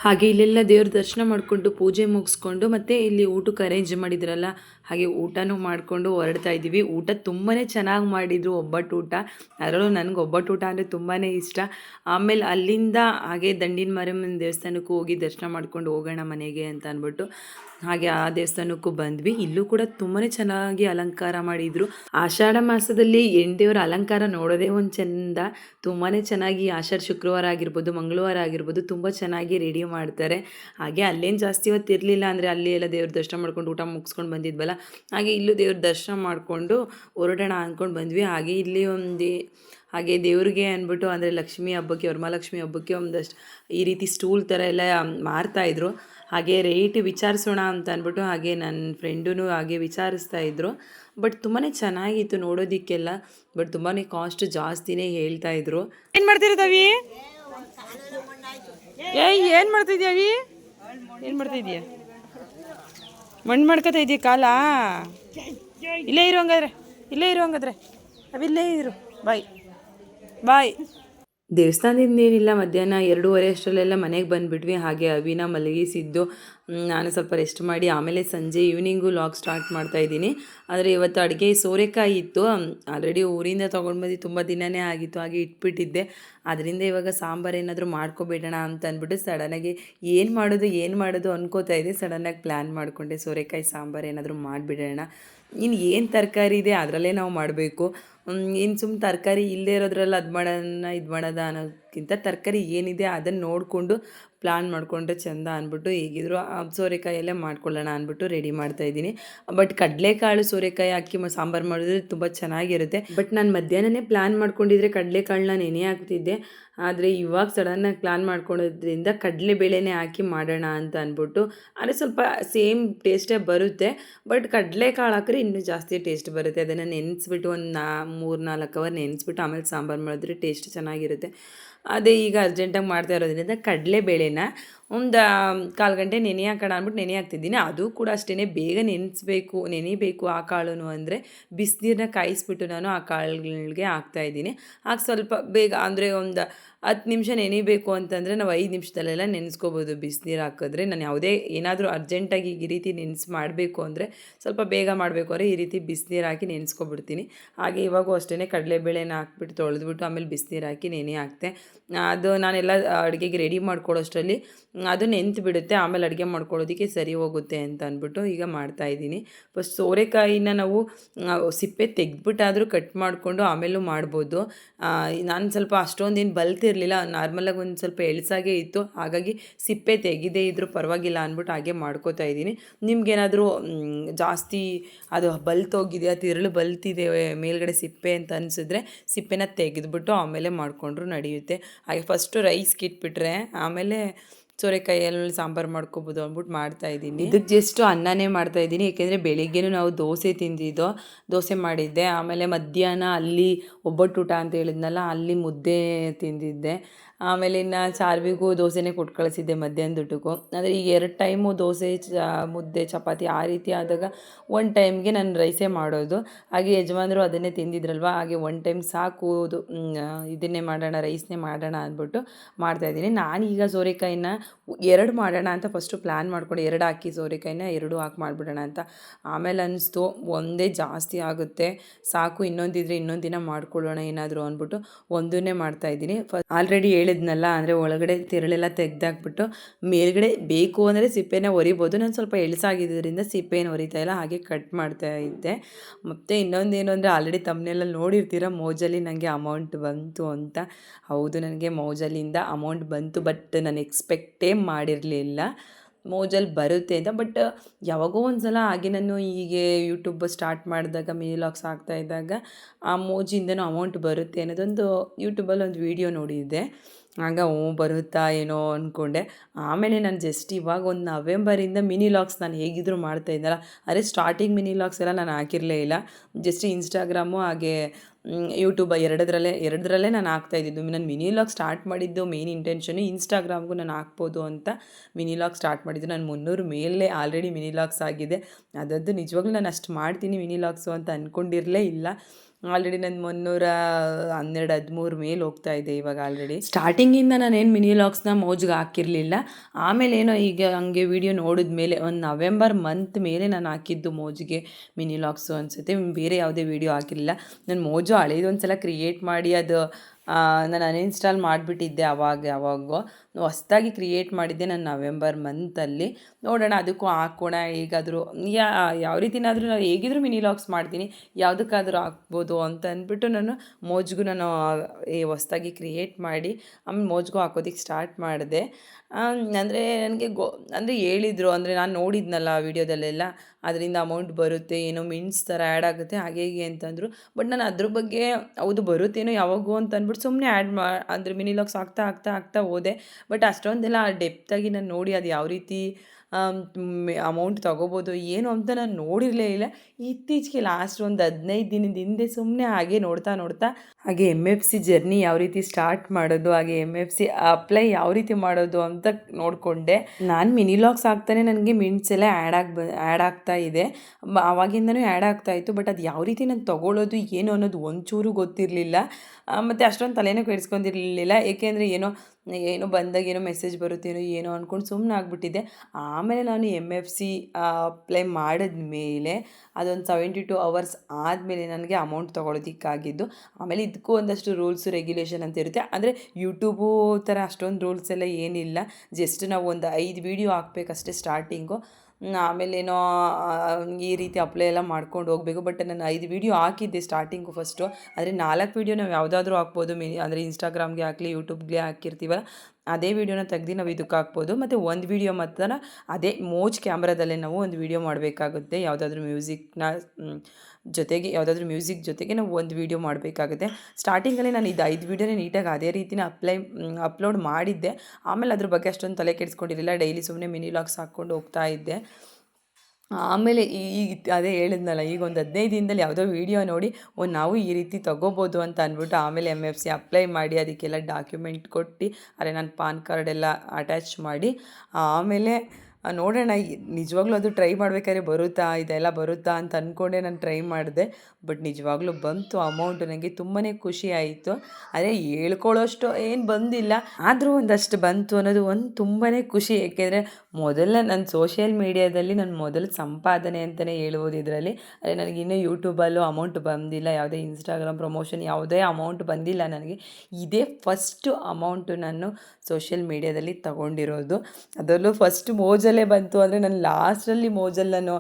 ಹಾಗೆ ಇಲ್ಲೆಲ್ಲ ದೇವ್ರ ದರ್ಶನ ಮಾಡಿಕೊಂಡು ಪೂಜೆ ಮುಗಿಸ್ಕೊಂಡು ಮತ್ತೆ ಇಲ್ಲಿ ಊಟಕ್ಕೆ ಅರೇಂಜ್ ಮಾಡಿದ್ರಲ್ಲ ಹಾಗೆ ಊಟನೂ ಮಾಡಿಕೊಂಡು ಹೊರಡ್ತಾ ಇದ್ದೀವಿ. ಊಟ ತುಂಬಾ ಚೆನ್ನಾಗಿ ಮಾಡಿದರು ಒಬ್ಬಟ್ಟು ಊಟ. ಅದರಲ್ಲೂ ನನಗೆ ಒಬ್ಬಟ್ಟು ಊಟ ಅಂದರೆ ತುಂಬಾ ಇಷ್ಟ. ಆಮೇಲೆ ಅಲ್ಲಿಂದ ಹಾಗೆ ದಂಡಿನ ಮರಮ್ಮನ ದೇವಸ್ಥಾನಕ್ಕೂ ಹೋಗಿ ದರ್ಶನ ಮಾಡ್ಕೊಂಡು ಹೋಗೋಣ ಮನೆಗೆ ಅಂತ ಅಂದ್ಬಿಟ್ಟು ಹಾಗೆ ಆ ದೇವಸ್ಥಾನಕ್ಕೂ ಬಂದ್ವಿ. ಇಲ್ಲೂ ಕೂಡ ತುಂಬಾ ಚೆನ್ನಾಗಿ ಅಲಂಕಾರ ಮಾಡಿದರು. ಆಷಾಢ ಮಾಸದಲ್ಲಿ ಹೆಣ್ದೇವ್ರ ಅಲಂಕಾರ ನೋಡೋದೇ ಒಂದು ಚೆಂದ ತುಂಬಾ ಚೆನ್ನಾಗಿ ಆಷಾಢ ಶುಕ್ರವಾರ ಆಗಿರ್ಬೋದು, ಮಂಗಳವಾರ ಆಗಿರ್ಬೋದು ತುಂಬ ಚೆನ್ನಾಗಿ ರೆಡಿ ಮಾಡ್ತಾರೆ. ಹಾಗೆ ಅಲ್ಲೇನು ಜಾಸ್ತಿ ಹೊತ್ತು ಇರಲಿಲ್ಲ ಅಂದರೆ ಅಲ್ಲಿ ಎಲ್ಲ ದೇವ್ರ ದರ್ಶನ ಮಾಡ್ಕೊಂಡು ಊಟ ಮುಗಿಸ್ಕೊಂಡು ಬಂದಿದ್ವಲ್ಲ ಹಾಗೆ ಇಲ್ಲೂ ದೇವ್ರ ದರ್ಶನ ಮಾಡಿಕೊಂಡು ಹೊರಡೋಣ ಅಂದ್ಕೊಂಡು ಬಂದ್ವಿ. ಹಾಗೆ ಇಲ್ಲಿ ಒಂದು, ಹಾಗೆ ದೇವ್ರಿಗೆ ಅಂದ್ಬಿಟ್ಟು ಅಂದರೆ ಲಕ್ಷ್ಮಿ ಹಬ್ಬಕ್ಕೆ, ವರಮಹಾಲಕ್ಷ್ಮಿ ಹಬ್ಬಕ್ಕೆ ಒಂದಷ್ಟು ಈ ರೀತಿ ಸ್ಟೂಲ್ ಥರ ಎಲ್ಲ ಮಾರ್ತಾಯಿದ್ರು ಹಾಗೆ ರೇಟ್ ವಿಚಾರಿಸೋಣ ಅಂತ ಅಂದ್ಬಿಟ್ಟು ಹಾಗೆ ನನ್ನ ಫ್ರೆಂಡೂ ಹಾಗೆ ವಿಚಾರಿಸ್ತಾ ಇದ್ರು. ಬಟ್ ತುಂಬಾ ಚೆನ್ನಾಗಿತ್ತು ನೋಡೋದಕ್ಕೆಲ್ಲ. ಬಟ್ ತುಂಬಾ ಕಾಸ್ಟ್ ಜಾಸ್ತಿನೇ ಹೇಳ್ತಾ ಇದ್ರು. ಏನು ಮಾಡ್ತಿರೋದವಿ ಏಯ್, ಏನು ಮಾಡ್ತಿದ್ಯಾವಿ ಏನು ಮಾಡ್ತಾ ಇದೀಯ ಮಣ್ಣು ಮಾಡ್ಕೋತಾ ಇದೀಯ ಕಾಲ? ಇಲ್ಲೇ ಇರು ಹಂಗಾದ್ರೆ ಇಲ್ಲೇ ಇರು ಹಂಗಾದ್ರೆ. ಅವಿಲ್ಲೇ ಇರು. ಬಾಯ್. ಬಾಯ್. ದೇವಸ್ಥಾನದಿಂದ ಏನಿಲ್ಲ, ಮಧ್ಯಾಹ್ನ ಎರಡೂವರೆ ಅಷ್ಟರಲ್ಲೆಲ್ಲ ಮನೆಗೆ ಬಂದುಬಿಟ್ವಿ. ಹಾಗೆ ಅವಿನ ಮಲಗಿಸಿದ್ದು ನಾನು ಸ್ವಲ್ಪ ರೆಸ್ಟ್ ಮಾಡಿ, ಆಮೇಲೆ ಸಂಜೆ ಈವ್ನಿಂಗು ಲಾಗ್ ಸ್ಟಾರ್ಟ್ ಮಾಡ್ತಾ ಇದ್ದೀನಿ. ಆದರೆ ಇವತ್ತು ಅಡುಗೆ ಸೋರೆಕಾಯಿ ಇತ್ತು. ಆಲ್ರೆಡಿ ಊರಿಂದ ತೊಗೊಂಡು ಬಂದು ತುಂಬ ದಿನವೇ ಆಗಿತ್ತು, ಹಾಗೆ ಇಟ್ಬಿಟ್ಟಿದ್ದೆ. ಅದರಿಂದ ಇವಾಗ ಸಾಂಬಾರು ಏನಾದರೂ ಮಾಡ್ಕೊಬೇಡೋಣ ಅಂತ ಅಂದ್ಬಿಟ್ಟು ಸಡನ್ನಾಗಿ ಏನು ಮಾಡೋದು ಏನು ಮಾಡೋದು ಅನ್ಕೋತಾ ಇದ್ದೆ. ಸಡನ್ನಾಗಿ ಪ್ಲ್ಯಾನ್ ಮಾಡಿಕೊಂಡೆ, ಸೋರೆಕಾಯಿ ಸಾಂಬಾರು ಏನಾದರೂ ಮಾಡಿಬಿಡೋಣ. ಇನ್ನು ಏನು ತರಕಾರಿ ಇದೆ, ಅದರಲ್ಲೇ ನಾವು ಮಾಡಬೇಕು. ಇನ್ನು ಸುಮ್ಮನೆ ತರಕಾರಿ ಇಲ್ಲದೇ ಇರೋದ್ರಲ್ಲಿ ಅದು ಮಾಡೋಣ ಇದು ಮಾಡೋದ ಅನ್ನೋದಕ್ಕಿಂತ ತರಕಾರಿ ಏನಿದೆ ಅದನ್ನು ನೋಡಿಕೊಂಡು ಪ್ಲ್ಯಾನ್ ಮಾಡಿಕೊಂಡ್ರೆ ಚೆಂದ ಅಂದ್ಬಿಟ್ಟು ಹೇಗಿದ್ರು ಸೋರೆಕಾಯಿ ಎಲ್ಲ ಮಾಡ್ಕೊಳ್ಳೋಣ ಅಂದ್ಬಿಟ್ಟು ರೆಡಿ ಮಾಡ್ತಾ ಇದ್ದೀನಿ. ಬಟ್ ಕಡಲೆಕಾಳು ಸೋರೆಕಾಯಿ ಹಾಕಿ ಸಾಂಬಾರು ಮಾಡಿದ್ರೆ ತುಂಬ ಚೆನ್ನಾಗಿರುತ್ತೆ. ಬಟ್ ನಾನು ಮಧ್ಯಾಹ್ನನೇ ಪ್ಲ್ಯಾನ್ ಮಾಡ್ಕೊಂಡಿದ್ರೆ ಕಡಲೆಕಾಳನ್ನ ನೆನೆ ಹಾಕ್ತಿದ್ದೆ. ಆದರೆ ಇವಾಗ ಸಡನ್ನಾಗಿ ಪ್ಲ್ಯಾನ್ ಮಾಡ್ಕೊಳ್ಳೋದ್ರಿಂದ ಕಡಲೆಬೇಳೆನೇ ಹಾಕಿ ಮಾಡೋಣ ಅಂತ ಅಂದ್ಬಿಟ್ಟು ಅಂದರೆ ಸ್ವಲ್ಪ ಸೇಮ್ ಟೇಸ್ಟೇ ಬರುತ್ತೆ. ಬಟ್ ಕಡಲೆಕಾಳು ಹಾಕಿದ್ರೆ ಇನ್ನೂ ಜಾಸ್ತಿ ಟೇಸ್ಟ್ ಬರುತ್ತೆ. ಅದನ್ನು ನೆನೆಸ್ಬಿಟ್ಟು ಒಂದು ನಾ, ಮೂರು ನಾಲ್ಕು ಅವರ್ ನೆನೆಸ್ಬಿಟ್ಟು ಆಮೇಲೆ ಸಾಂಬಾರು ಮಾಡಿದ್ರೆ ಟೇಸ್ಟ್ ಚೆನ್ನಾಗಿರುತ್ತೆ. ಅದೇ ಈಗ ಅರ್ಜೆಂಟಾಗಿ ಮಾಡ್ತಾ ಇರೋದ್ರಿಂದ ಕಡಲೆಬೇಳೆನ ಒಂದು ಕಾಲು ಗಂಟೆ ನೆನೆ ಹಾಕೋಣ ಅಂದ್ಬಿಟ್ಟು ನೆನೆ ಹಾಕ್ತಿದ್ದೀನಿ ಅದು ಕೂಡ ಅಷ್ಟೇ ಬೇಗ ನೆನೆಸ್ಬೇಕು, ನೆನೆಬೇಕು ಆ ಕಾಳು ಅಂದರೆ ಬಿಸಿನೀರನ್ನ ಕಾಯಿಸ್ಬಿಟ್ಟು ನಾನು ಆ ಕಾಳುಗಳಿಗೆ ಹಾಕ್ತಾಯಿದ್ದೀನಿ ಆಗ ಸ್ವಲ್ಪ ಬೇಗ, ಅಂದರೆ ಒಂದು ಹತ್ತು ನಿಮಿಷ ನೆನಿಬೇಕು ಅಂತಂದರೆ ನಾವು ಐದು ನಿಮಿಷದಲ್ಲೆಲ್ಲ ನೆನೆಸ್ಕೋಬೋದು, ಬಿಸಿನೀರು ಹಾಕಿದ್ರೆ. ನಾನು ಯಾವುದೇ ಏನಾದರೂ ಅರ್ಜೆಂಟಾಗಿ ಈ ರೀತಿ ನೆನೆಸಿ ಮಾಡಬೇಕು ಅಂದರೆ ಸ್ವಲ್ಪ ಬೇಗ ಮಾಡಬೇಕು. ಅಂದರೆ ಈ ರೀತಿ ಬಿಸಿನೀರು ಹಾಕಿ ನೆನೆಸ್ಕೊಬಿಡ್ತೀನಿ. ಹಾಗೆ ಇವಾಗೂ ಅಷ್ಟೇ ಕಡಲೆಬೇಳೆನ ಹಾಕ್ಬಿಟ್ಟು ತೊಳೆದ್ಬಿಟ್ಟು ಆಮೇಲೆ ಬಿಸಿನೀರು ಹಾಕಿ ನೆನೆ ಹಾಕ್ತೆ. ಅದು ನಾನೆಲ್ಲ ಅಡುಗೆಗೆ ರೆಡಿ ಮಾಡ್ಕೊಳ್ಳೋಷ್ಟರಲ್ಲಿ ಅದು ನೆಂತು ಬಿಡುತ್ತೆ, ಆಮೇಲೆ ಅಡುಗೆ ಮಾಡ್ಕೊಳ್ಳೋದಕ್ಕೆ ಸರಿ ಹೋಗುತ್ತೆ ಅಂತ ಅಂದ್ಬಿಟ್ಟು ಈಗ ಮಾಡ್ತಾ ಇದ್ದೀನಿ. ಫಸ್ಟ್ ಸೋರೆಕಾಯಿನ ನಾವು ಸಿಪ್ಪೆ ತೆಗೆದ್ಬಿಟ್ಟಾದರೂ ಕಟ್ ಮಾಡಿಕೊಂಡು ಆಮೇಲೂ ಮಾಡ್ಬೋದು. ನಾನು ಸ್ವಲ್ಪ ಅಷ್ಟೊಂದೇನು ಬಲ್ತಿರಲಿಲ್ಲ ನಾರ್ಮಲಾಗಿ ಒಂದು ಸ್ವಲ್ಪ ಎಳ್ಸಾಗೆ ಇತ್ತು. ಹಾಗಾಗಿ ಸಿಪ್ಪೆ ತೆಗಿದೆ ಇದ್ದರೂ ಪರವಾಗಿಲ್ಲ ಅಂದ್ಬಿಟ್ಟು ಹಾಗೆ ಮಾಡ್ಕೋತಾ ಇದ್ದೀನಿ. ನಿಮ್ಗೇನಾದರೂ ಜಾಸ್ತಿ ಅದು ಬಲ್ತೋಗಿದೆ ತಿರುಳು ಬಲ್ತಿದೆ, ಮೇಲ್ಗಡೆ ಸಿಪ್ಪೆ ಅಂತ ಅನಿಸಿದ್ರೆ ಸಿಪ್ಪೆನ ತೆಗೆದ್ಬಿಟ್ಟು ಆಮೇಲೆ ಮಾಡಿಕೊಂಡ್ರು ನಡೆಯುತ್ತೆ. ಹಾಗೆ ಫಸ್ಟು ರೈಸ್ಗೆ ಇಟ್ಬಿಟ್ರೆ ಆಮೇಲೆ ಸೋರೆಕಾಯಲ್ಲಿ ಸಾಂಬಾರು ಮಾಡ್ಕೋಬೋದು ಅಂದ್ಬಿಟ್ಟು ಮಾಡ್ತಾ ಇದ್ದೀನಿ. ಇದಕ್ಕೆ ಜಸ್ಟ್ ಅನ್ನನೇ ಮಾಡ್ತಾ ಇದ್ದೀನಿ. ಏಕೆಂದರೆ ಬೆಳಿಗ್ಗೆನೂ ನಾವು ದೋಸೆ ತಿಂದಿದ್ದೋ, ದೋಸೆ ಮಾಡಿದ್ದೆ. ಆಮೇಲೆ ಮಧ್ಯಾಹ್ನ ಅಲ್ಲಿ ಒಬ್ಬಟ್ಟು ಊಟ ಅಂತ ಹೇಳಿದ್ನಲ್ಲ, ಅಲ್ಲಿ ಮುದ್ದೆ ತಿಂದಿದ್ದೆ. ಆಮೇಲೆ ಇನ್ನು ಚಾರ್ವಿಗೂ ದೋಸೆನೇ ಕೊಟ್ಟು ಕಳಿಸಿದ್ದೆ ಮಧ್ಯಾಹ್ನದ ಊಟಕ್ಕೂ. ಆದರೆ ಈಗ ಎರಡು ಟೈಮು ದೋಸೆ, ಚ, ಮುದ್ದೆ, ಚಪಾತಿ ಆ ರೀತಿ ಆದಾಗ ಒನ್ ಟೈಮ್ಗೆ ನಾನು ರೈಸೇ ಮಾಡೋದು. ಹಾಗೆ ಯಜಮಾನರು ಅದನ್ನೇ ತಿಂದಿದ್ರಲ್ವ? ಹಾಗೆ ಒನ್ ಟೈಮ್ ಸಾಕು ಇದು ಇದನ್ನೇ ಮಾಡೋಣ, ರೈಸ್ನೇ ಮಾಡೋಣ ಅಂದ್ಬಿಟ್ಟು ಮಾಡ್ತಾಯಿದ್ದೀನಿ ನಾನೀಗ ಸೋರೆಕಾಯಿನ ಎರಡು ಮಾಡೋಣ ಅಂತ ಫಸ್ಟು ಪ್ಲ್ಯಾನ್ ಮಾಡ್ಕೊಂಡು ಎರಡು ಹಾಕಿ ಸೋರೆಕಾಯಿನ ಎರಡು ಹಾಕಿ ಮಾಡಿಬಿಡೋಣ ಅಂತ. ಆಮೇಲೆ ಅನ್ನಿಸ್ತು ಒಂದೇ ಜಾಸ್ತಿ ಆಗುತ್ತೆ. ಸಾಕು, ಇನ್ನೊಂದಿದ್ರೆ ಇನ್ನೊಂದು ದಿನ ಮಾಡ್ಕೊಳ್ಳೋಣ ಏನಾದರೂ ಅಂದ್ಬಿಟ್ಟು ಒಂದನ್ನೇ ಮಾಡ್ತಾಯಿದ್ದೀನಿ ಫಸ್ಟ್ ಆಲ್ರೆಡಿ ಹೇಳಿದ್ನಲ್ಲ, ಅಂದರೆ ಒಳಗಡೆ ತಿರಳೆಲ್ಲ ತೆಗ್ದಾಕ್ಬಿಟ್ಟು ಮೇಲ್ಗಡೆ ಬೇಕು ಅಂದರೆ ಸಿಪ್ಪೆನ ಒರಿಬೋದು. ನಾನು ಸ್ವಲ್ಪ ಎಳಸಾಗಿದ್ದರಿಂದ ಸಿಪ್ಪೆನ ಒರಿತಾ ಇಲ್ಲ, ಹಾಗೆ ಕಟ್ ಮಾಡ್ತಾ ಇದ್ದೆ. ಮತ್ತು ಇನ್ನೊಂದೇನು ಅಂದರೆ ಆಲ್ರೆಡಿ ತಮ್ಮನೆಲ್ಲ ನೋಡಿರ್ತೀರ, ಮೋಜಲ್ಲಿ ನನಗೆ ಅಮೌಂಟ್ ಬಂತು ಅಂತ. ಹೌದು ನನಗೆ ಮೋಜಲ್ಲಿಂದ ಅಮೌಂಟ್ ಬಂತು ಬಟ್ ನಾನು ಎಕ್ಸ್ಪೆಕ್ಟೇ ಮಾಡಿರಲಿಲ್ಲ. ಮೋಜಲ್ಲಿ ಬರುತ್ತೆ ಅಂತ. ಬಟ್ ಯಾವಾಗೋ ಒಂದು ಸಲ ಹಾಗೆ ನಾನು ಹೀಗೆ ಯೂಟ್ಯೂಬ್ ಸ್ಟಾರ್ಟ್ ಮಾಡಿದಾಗ ಮಿನಿ ಲಾಗ್ಸ್ ಆಗ್ತಾ ಇದ್ದಾಗ, ಆ ಮೋಜಿಂದನೂ ಅಮೌಂಟ್ ಬರುತ್ತೆ ಅನ್ನೋದೊಂದು ಯೂಟ್ಯೂಬಲ್ಲಿ ಒಂದು ವೀಡಿಯೋ ನೋಡಿದ್ದೆ. ಆಗ ಹ್ಞೂ ಬರುತ್ತಾ ಏನೋ ಅಂದ್ಕೊಂಡೆ ಆಮೇಲೆ ನಾನು ಜಸ್ಟ್ ಇವಾಗ ಒಂದು ನವೆಂಬರಿಂದ ಮಿನಿ ಲಾಗ್ಸ್ ನಾನು ಹೇಗಿದ್ರು ಮಾಡ್ತಾ ಇದ್ದಲ್ಲ ಅದೇ ಸ್ಟಾರ್ಟಿಂಗ್ ಮಿನಿ ಲಾಗ್ಸ್ ಎಲ್ಲ ನಾನು ಹಾಕಿರಲೇ ಇಲ್ಲ. ಜಸ್ಟ್ ಇನ್ಸ್ಟಾಗ್ರಾಮು ಹಾಗೆ ಯೂಟ್ಯೂಬ್ ಎರಡರಲ್ಲೇ ಎರಡರಲ್ಲೇ ನಾನು ಹಾಕ್ತಾ ಇದ್ದಿದ್ದು. ನಾನು ಮಿನಿ ಲಾಗ್ ಸ್ಟಾರ್ಟ್ ಮಾಡಿದ್ದು ಮೇನ್ ಇಂಟೆನ್ಷನು ಇನ್ಸ್ಟಾಗ್ರಾಮ್ಗೂ ನಾನು ಹಾಕ್ಬೋದು ಅಂತ ಮಿನಿ ಲಾಗ್ ಸ್ಟಾರ್ಟ್ ಮಾಡಿದ್ದು. ನಾನು ಮುನ್ನೂರು ಮೇಲೆ ಆಲ್ರೆಡಿ ಮಿನಿ ಲಾಗ್ಸ್ ಆಗಿದೆ. ಅದದ್ದು ನಿಜವಾಗ್ಲೂ ನಾನು ಅಷ್ಟು ಮಾಡ್ತೀನಿ ಮಿನಿ ಲಾಕ್ಸು ಅಂತ ಅಂದ್ಕೊಂಡಿರಲೇ ಇಲ್ಲ. ಆಲ್ರೆಡಿ ನನ್ನ ಮುನ್ನೂರ ಹನ್ನೆರಡು, ಹದಿಮೂರು ಮೇಲೆ ಹೋಗ್ತಾ ಇದೆ ಇವಾಗ ಆಲ್ರೆಡಿ ಸ್ಟಾರ್ಟಿಂಗಿಂದ ನಾನೇನು ಮಿನಿ ಲಾಕ್ಸ್ನ ಮೋಜ್ಗೆ ಹಾಕಿರಲಿಲ್ಲ. ಆಮೇಲೆ ಏನೋ ಈಗ ಹಂಗೆ ವಿಡಿಯೋ ನೋಡಿದ ಮೇಲೆ ಒಂದು ನವೆಂಬರ್ ಮಂತ್ ಮೇಲೆ ನಾನು ಹಾಕಿದ್ದು ಮೋಜ್ಗೆ ಮಿನಿ ಲಾಕ್ಸು ಅನಿಸುತ್ತೆ. ಬೇರೆ ಯಾವುದೇ ವೀಡಿಯೋ ಹಾಕಿರಲಿಲ್ಲ. ನಾನು ಮೋಜು ಹಳೇದು ಸಲ ಕ್ರಿಯೇಟ್ ಮಾಡಿ ಅದು ನಾನು ಅನ್ಇನ್ಸ್ಟಾಲ್ ಮಾಡಿಬಿಟ್ಟಿದ್ದೆ ಅವಾಗ, ಯಾವಾಗೋ. ಹೊಸ್ದಾಗಿ ಕ್ರಿಯೇಟ್ ಮಾಡಿದ್ದೆ ನಾನು ನವೆಂಬರ್ ಮಂತಲ್ಲಿ ನೋಡೋಣ ಅದಕ್ಕೂ ಹಾಕೋಣ, ಹೇಗಾದರೂ. ಯಾ, ಯಾವ ರೀತಿನಾದರೂ ನಾನು ಹೇಗಿದ್ರೂ ಮಿನಿ ಲಾಕ್ಸ್ ಮಾಡ್ತೀನಿ. ಯಾವುದಕ್ಕಾದರೂ ಹಾಕ್ಬೋದು ಅಂತ ಅಂದ್ಬಿಟ್ಟು ನಾನು ಮೋಜ್ಗೂ ನಾನು ಹೊಸ್ದಾಗಿ ಕ್ರಿಯೇಟ್ ಮಾಡಿ, ಆಮೇಲೆ ಮೋಜ್ಗೂ ಹಾಕೋದಕ್ಕೆ ಸ್ಟಾರ್ಟ್ ಮಾಡಿದೆ. ಅಂದರೆ ನನಗೆ ಗೊ, ಅಂದರೆ ಹೇಳಿದರು, ಅಂದರೆ ನಾನು ನೋಡಿದ್ನಲ್ಲ ವೀಡಿಯೋದಲ್ಲೆಲ್ಲ ಅದರಿಂದ ಅಮೌಂಟ್ ಬರುತ್ತೆ, ಏನೋ ಮಿನ್ಸ್ ಥರ ಆ್ಯಡ್ ಆಗುತ್ತೆ, ಹಾಗೆ ಹೀಗೆ ಅಂತಂದರು ಬಟ್ ನಾನು ಅದ್ರ ಬಗ್ಗೆ, ಹೌದು, ಬರುತ್ತೇನೋ ಯಾವಾಗೋ ಅಂತ ಅಂದ್ಬಿಟ್ಟು ಸುಮ್ಮನೆ ಆ್ಯಡ್ ಮಾ, ಅಂದರೆ ಮಿನಿ ಲಾಕ್ಸ್ ಆಗ್ತಾ ಆಗ್ತಾ ಆಗ್ತಾ ಹೋದೆ. ಬಟ್ ಅಷ್ಟೊಂದೆಲ್ಲ ಡೆಪ್ತಾಗಿ ನಾನು ನೋಡಿ ಅದು ಯಾವ ರೀತಿ ಅಮೌಂಟ್ ತೊಗೋಬೋದು, ಏನು ಅಂತ ನಾನು ನೋಡಿರಲೇ ಇಲ್ಲ. ಇತ್ತೀಚೆಗೆ ಲಾಸ್ಟ್ ಒಂದು ಹದಿನೈದು ದಿನದ ಹಿಂದೆ ಸುಮ್ಮನೆ ಹಾಗೆ ನೋಡ್ತಾ ನೋಡ್ತಾ ಹಾಗೆ ಎಂ ಎಫ್ ಸಿ ಜರ್ನಿ ಯಾವ ರೀತಿ ಸ್ಟಾರ್ಟ್ ಮಾಡೋದು, ಹಾಗೆ ಎಂ ಎಫ್ ಸಿ ಅಪ್ಲೈ ಯಾವ ರೀತಿ ಮಾಡೋದು ಅಂತ ನೋಡಿಕೊಂಡೆ. ನಾನು ಮಿನಿ ಲಾಕ್ಸ್ ಆಗ್ತಾನೆ ನನಗೆ ಮಿಂಟ್ಸ್ ಎಲ್ಲ ಆ್ಯಡ್ ಆಗಿ ಆ್ಯಡ್ ಆಗ್ತಾ ಇದೆ. ಆವಾಗಿಂದನೂ ಆ್ಯಡ್ ಆಗ್ತಾ ಇತ್ತು ಬಟ್ ಅದು ಯಾವ ರೀತಿ ನಾನು ತೊಗೊಳ್ಳೋದು ಏನು ಅನ್ನೋದು ಒಂಚೂರು ಗೊತ್ತಿರಲಿಲ್ಲ. ಮತ್ತು ಅಷ್ಟೊಂದು ತಲೆನೂ ಕೆಡಿಸ್ಕೊಂಡಿರಲಿಲ್ಲ. ಏಕೆಂದರೆ ಏನೋ ಏನೋ ಬಂದಾಗ ಏನೋ ಮೆಸೇಜ್ ಬರುತ್ತೆ, ಏನೋ ಅಂದ್ಕೊಂಡು ಸುಮ್ಮನೆ ಆಗಿಬಿಟ್ಟಿದ್ದೆ. ಆಮೇಲೆ ನಾನು ಎಂ ಎಫ್ ಸಿ ಅಪ್ಲೈ ಮಾಡಿದ ಮೇಲೆ ಅದೊಂದು ಸೆವೆಂಟಿ ಟು ಅವರ್ಸ್ ಆದಮೇಲೆ ನನಗೆ ಅಮೌಂಟ್ ತೊಗೊಳೋದಕ್ಕಾಗಿದ್ದು. ಆಮೇಲೆ ಇದಕ್ಕೂ ಒಂದಷ್ಟು ರೂಲ್ಸು ರೆಗ್ಯುಲೇಷನ್ ಅಂತ ಇರುತ್ತೆ. ಅಂದರೆ ಯೂಟ್ಯೂಬು ಥರ ಅಷ್ಟೊಂದು ರೂಲ್ಸ್ ಎಲ್ಲ ಏನಿಲ್ಲ. ಜಸ್ಟ್ ನಾವು ಒಂದು ಐದು ವೀಡಿಯೋ ಹಾಕ್ಬೇಕಷ್ಟೇ ಸ್ಟಾರ್ಟಿಂಗು ಏನೋ ಈ ರೀತಿ ಅಪ್ಲೈ ಎಲ್ಲ ಮಾಡ್ಕೊಂಡು ಹೋಗಬೇಕು. ಬಟ್ ನಾನು ಐದು ವೀಡಿಯೋ ಹಾಕಿದ್ದೆ ಸ್ಟಾರ್ಟಿಂಗು ಫಸ್ಟು ಆದರೆ ನಾಲ್ಕು ವೀಡಿಯೋ ನಾವು ಯಾವುದಾದ್ರೂ ಹಾಕ್ಬೋದು. ಮಿನಿ ಅಂದರೆ ಇನ್ಸ್ಟಾಗ್ರಾಮ್ಗೆ ಹಾಕಲಿ ಯೂಟ್ಯೂಬ್ಗೆ ಹಾಕಿರ್ತೀವಲ್ಲ. ಅದೇ ವೀಡಿಯೋನ ತೆಗ್ದು ನಾವು ಇದಕ್ಕೆ ಹಾಕ್ಬೋದು. ಮತ್ತು ಒಂದು ವೀಡಿಯೋ ಮಾತ್ರ ಅದೇ ಮೋಜ್ ಕ್ಯಾಮ್ರಾದಲ್ಲೇ ನಾವು ಒಂದು ವೀಡಿಯೋ ಮಾಡಬೇಕಾಗುತ್ತೆ. ಯಾವುದಾದ್ರೂ ಮ್ಯೂಸಿಕ್ನ ಜೊತೆಗೆ ಯಾವುದಾದ್ರೂ ಮ್ಯೂಸಿಕ್ ಜೊತೆಗೆ ನಾವು ಒಂದು ವೀಡಿಯೋ ಮಾಡಬೇಕಾಗುತ್ತೆ. ಸ್ಟಾರ್ಟಿಂಗಲ್ಲಿ ನಾನು ಇದು ಐದು ವೀಡಿಯೋನೇ ನೀಟಾಗಿ ಅದೇ ರೀತಿನ ಅಪ್ಲೈ ಅಪ್ಲೋಡ್ ಮಾಡಿದ್ದೆ. ಆಮೇಲೆ ಅದ್ರ ಬಗ್ಗೆ ಅಷ್ಟೊಂದು ತಲೆ ಕೆಡಿಸ್ಕೊಂಡಿರಲಿಲ್ಲ. ಡೈಲಿ ಸುಮ್ಮನೆ ಮಿನಿ ಲಾಕ್ಸ್ ಹಾಕ್ಕೊಂಡು ಹೋಗ್ತಾ ಇದ್ದೆ. ಆಮೇಲೆ ಈಗ ಅದೇ ಹೇಳಿದ್ನಲ್ಲ, ಈಗ ಒಂದು ಹದಿನೈದು ದಿನದಲ್ಲಿ ಯಾವುದೋ ವೀಡಿಯೋ ನೋಡಿ, ಓ ನಾವು ಈ ರೀತಿ ತೊಗೋಬೋದು ಅಂತ ಅಂದ್ಬಿಟ್ಟು ಆಮೇಲೆ ಎಂ ಎಫ್ ಸಿ ಅಪ್ಲೈ ಮಾಡಿ, ಅದಕ್ಕೆಲ್ಲ ಡಾಕ್ಯುಮೆಂಟ್ ಕೊಟ್ಟು, ಅರೆ ನಾನು ಪಾನ್ ಕಾರ್ಡ್ ಎಲ್ಲ ಅಟ್ಯಾಚ್ ಮಾಡಿ, ಆಮೇಲೆ ನೋಡೋಣ ನಿಜವಾಗ್ಲೂ ಅದು ಟ್ರೈ ಮಾಡಬೇಕಾದ್ರೆ ಬರುತ್ತಾ? ಇದೆಲ್ಲ ಬರುತ್ತಾ ಅಂತ ಅಂದ್ಕೊಂಡೆ ನಾನು ಟ್ರೈ ಮಾಡಿದೆ. ಬಟ್ ನಿಜವಾಗ್ಲೂ ಬಂತು ಅಮೌಂಟ್ ನನಗೆ ತುಂಬಾ ಖುಷಿ ಆಯಿತು. ಅದೇ ಹೇಳ್ಕೊಳ್ಳೋಷ್ಟು ಏನು ಬಂದಿಲ್ಲ. ಆದರೂ ಒಂದಷ್ಟು ಬಂತು ಅನ್ನೋದು ಒಂದು ತುಂಬಾ ಖುಷಿ. ಏಕೆಂದರೆ ಮೊದಲ ನನ್ನ ಸೋಷಿಯಲ್ ಮೀಡಿಯಾದಲ್ಲಿ ನನ್ನ ಮೊದಲ ಸಂಪಾದನೆ ಅಂತಲೇ ಹೇಳ್ಬೋದು ಇದರಲ್ಲಿ. ಅದೇ ನನಗೆ ಇನ್ನೂ ಯೂಟ್ಯೂಬಲ್ಲೂ ಅಮೌಂಟ್ ಬಂದಿಲ್ಲ. ಯಾವುದೇ ಇನ್ಸ್ಟಾಗ್ರಾಮ್ ಪ್ರಮೋಷನ್ ಯಾವುದೇ ಅಮೌಂಟ್ ಬಂದಿಲ್ಲ ನನಗೆ. ಇದೇ ಫಸ್ಟು ಅಮೌಂಟು ನಾನು ಸೋಷಿಯಲ್ ಮೀಡಿಯಾದಲ್ಲಿ ತಗೊಂಡಿರೋದು. ಅದರಲ್ಲೂ ಫಸ್ಟ್ ಮೋಜಲ್ಲೇ ಬಂತು ಅಂದರೆ ನಾನು ಲಾಸ್ಟಲ್ಲಿ ಮೋಜಲ್ಲಿ ನಾನು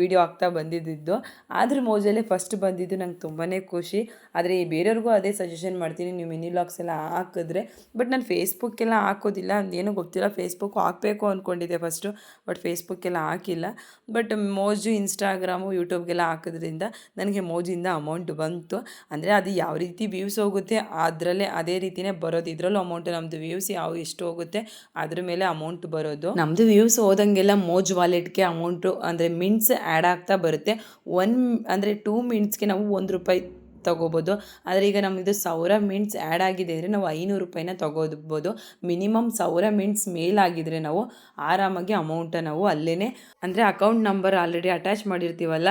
ವಿಡಿಯೋ ಆಗ್ತಾ ಬಂದಿದ್ದು. ಆದರೆ ಮೋಜಲ್ಲೇ ಫಸ್ಟ್ ಬಂದಿದ್ದು ನಂಗೆ ತುಂಬಾ ಖುಷಿ. ಆದರೆ ಬೇರೆಯವ್ರಿಗೂ ಅದೇ ಸಜೆಷನ್ ಮಾಡ್ತೀನಿ. ನೀವು ಮಿನಿ ಲಾಕ್ಸ್ ಎಲ್ಲ ಹಾಕಿದ್ರೆ ಬಟ್ ನಾನು ಫೇಸ್ಬುಕ್ಕೆಲ್ಲ ಹಾಕೋದಿಲ್ಲ. ಏನೂ ಗೊತ್ತಿಲ್ಲ. ಫೇಸ್ಬುಕ್ ಹಾಕಬೇಕು ಅಂದ್ಕೊಂಡಿದ್ದೆ ಫಸ್ಟು ಬಟ್ ಫೇಸ್ಬುಕ್ಕೆಲ್ಲ ಹಾಕಿಲ್ಲ. ಬಟ್ ಮೋಜು ಇನ್ಸ್ಟಾಗ್ರಾಮು ಯೂಟ್ಯೂಬ್ಗೆಲ್ಲ ಹಾಕೋದ್ರಿಂದ ನನಗೆ ಮೋಜಿಂದ ಅಮೌಂಟ್ ಬಂತು. ಅಂದರೆ ಅದು ಯಾವ ರೀತಿ ವ್ಯೂಸ್ ಹೋಗುತ್ತೆ, ಅದರಲ್ಲೇ ಅದೇ ರೀತಿಯೇ ಬರೋದು. ಇದರಲ್ಲೂ ಅಮೌಂಟ್ ನಮ್ಮದು ವ್ಯೂಸ್ ಯಾವ ಎಷ್ಟು ಹೋಗುತ್ತೆ, ಅದ್ರ ಮೇಲೆ ಅಮೌಂಟ್ ಬರೋದು. ನಮ್ಮದು ವ್ಯೂಸ್ ಹೋದಂಗೆಲ್ಲ ಮೋಜ್ ವಾಲೆಟ್ಗೆ ಅಮೌಂಟು ಅಂದರೆ ಮಿಂಟ್ಸ್ ಆ್ಯಡ್ ಆಗ್ತಾ ಬರುತ್ತೆ. ಒನ್ ಅಂದರೆ ಟೂ ಮಿನಿಟ್ಸ್ಗೆ ನಾವು ಒಂದು ರೂಪಾಯಿ ತೊಗೋಬೋದು. ಆದರೆ ಈಗ ನಮ್ಮದು ಸಾವಿರ ಮಿಂಟ್ಸ್ ಆ್ಯಡ್ ಆಗಿದೆ ಅಂದರೆ ನಾವು ಐನೂರು ರೂಪಾಯಿನ ತೊಗೋಬೋದು. ಮಿನಿಮಮ್ ಸಾವಿರ ಮಿಂಟ್ಸ್ ಮೇಲಾಗಿದ್ದರೆ ನಾವು ಆರಾಮಾಗಿ ಅಮೌಂಟ ನಾವು ಅಲ್ಲೇ ಅಂದರೆ ಅಕೌಂಟ್ ನಂಬರ್ ಆಲ್ರೆಡಿ ಅಟ್ಯಾಚ್ ಮಾಡಿರ್ತೀವಲ್ಲ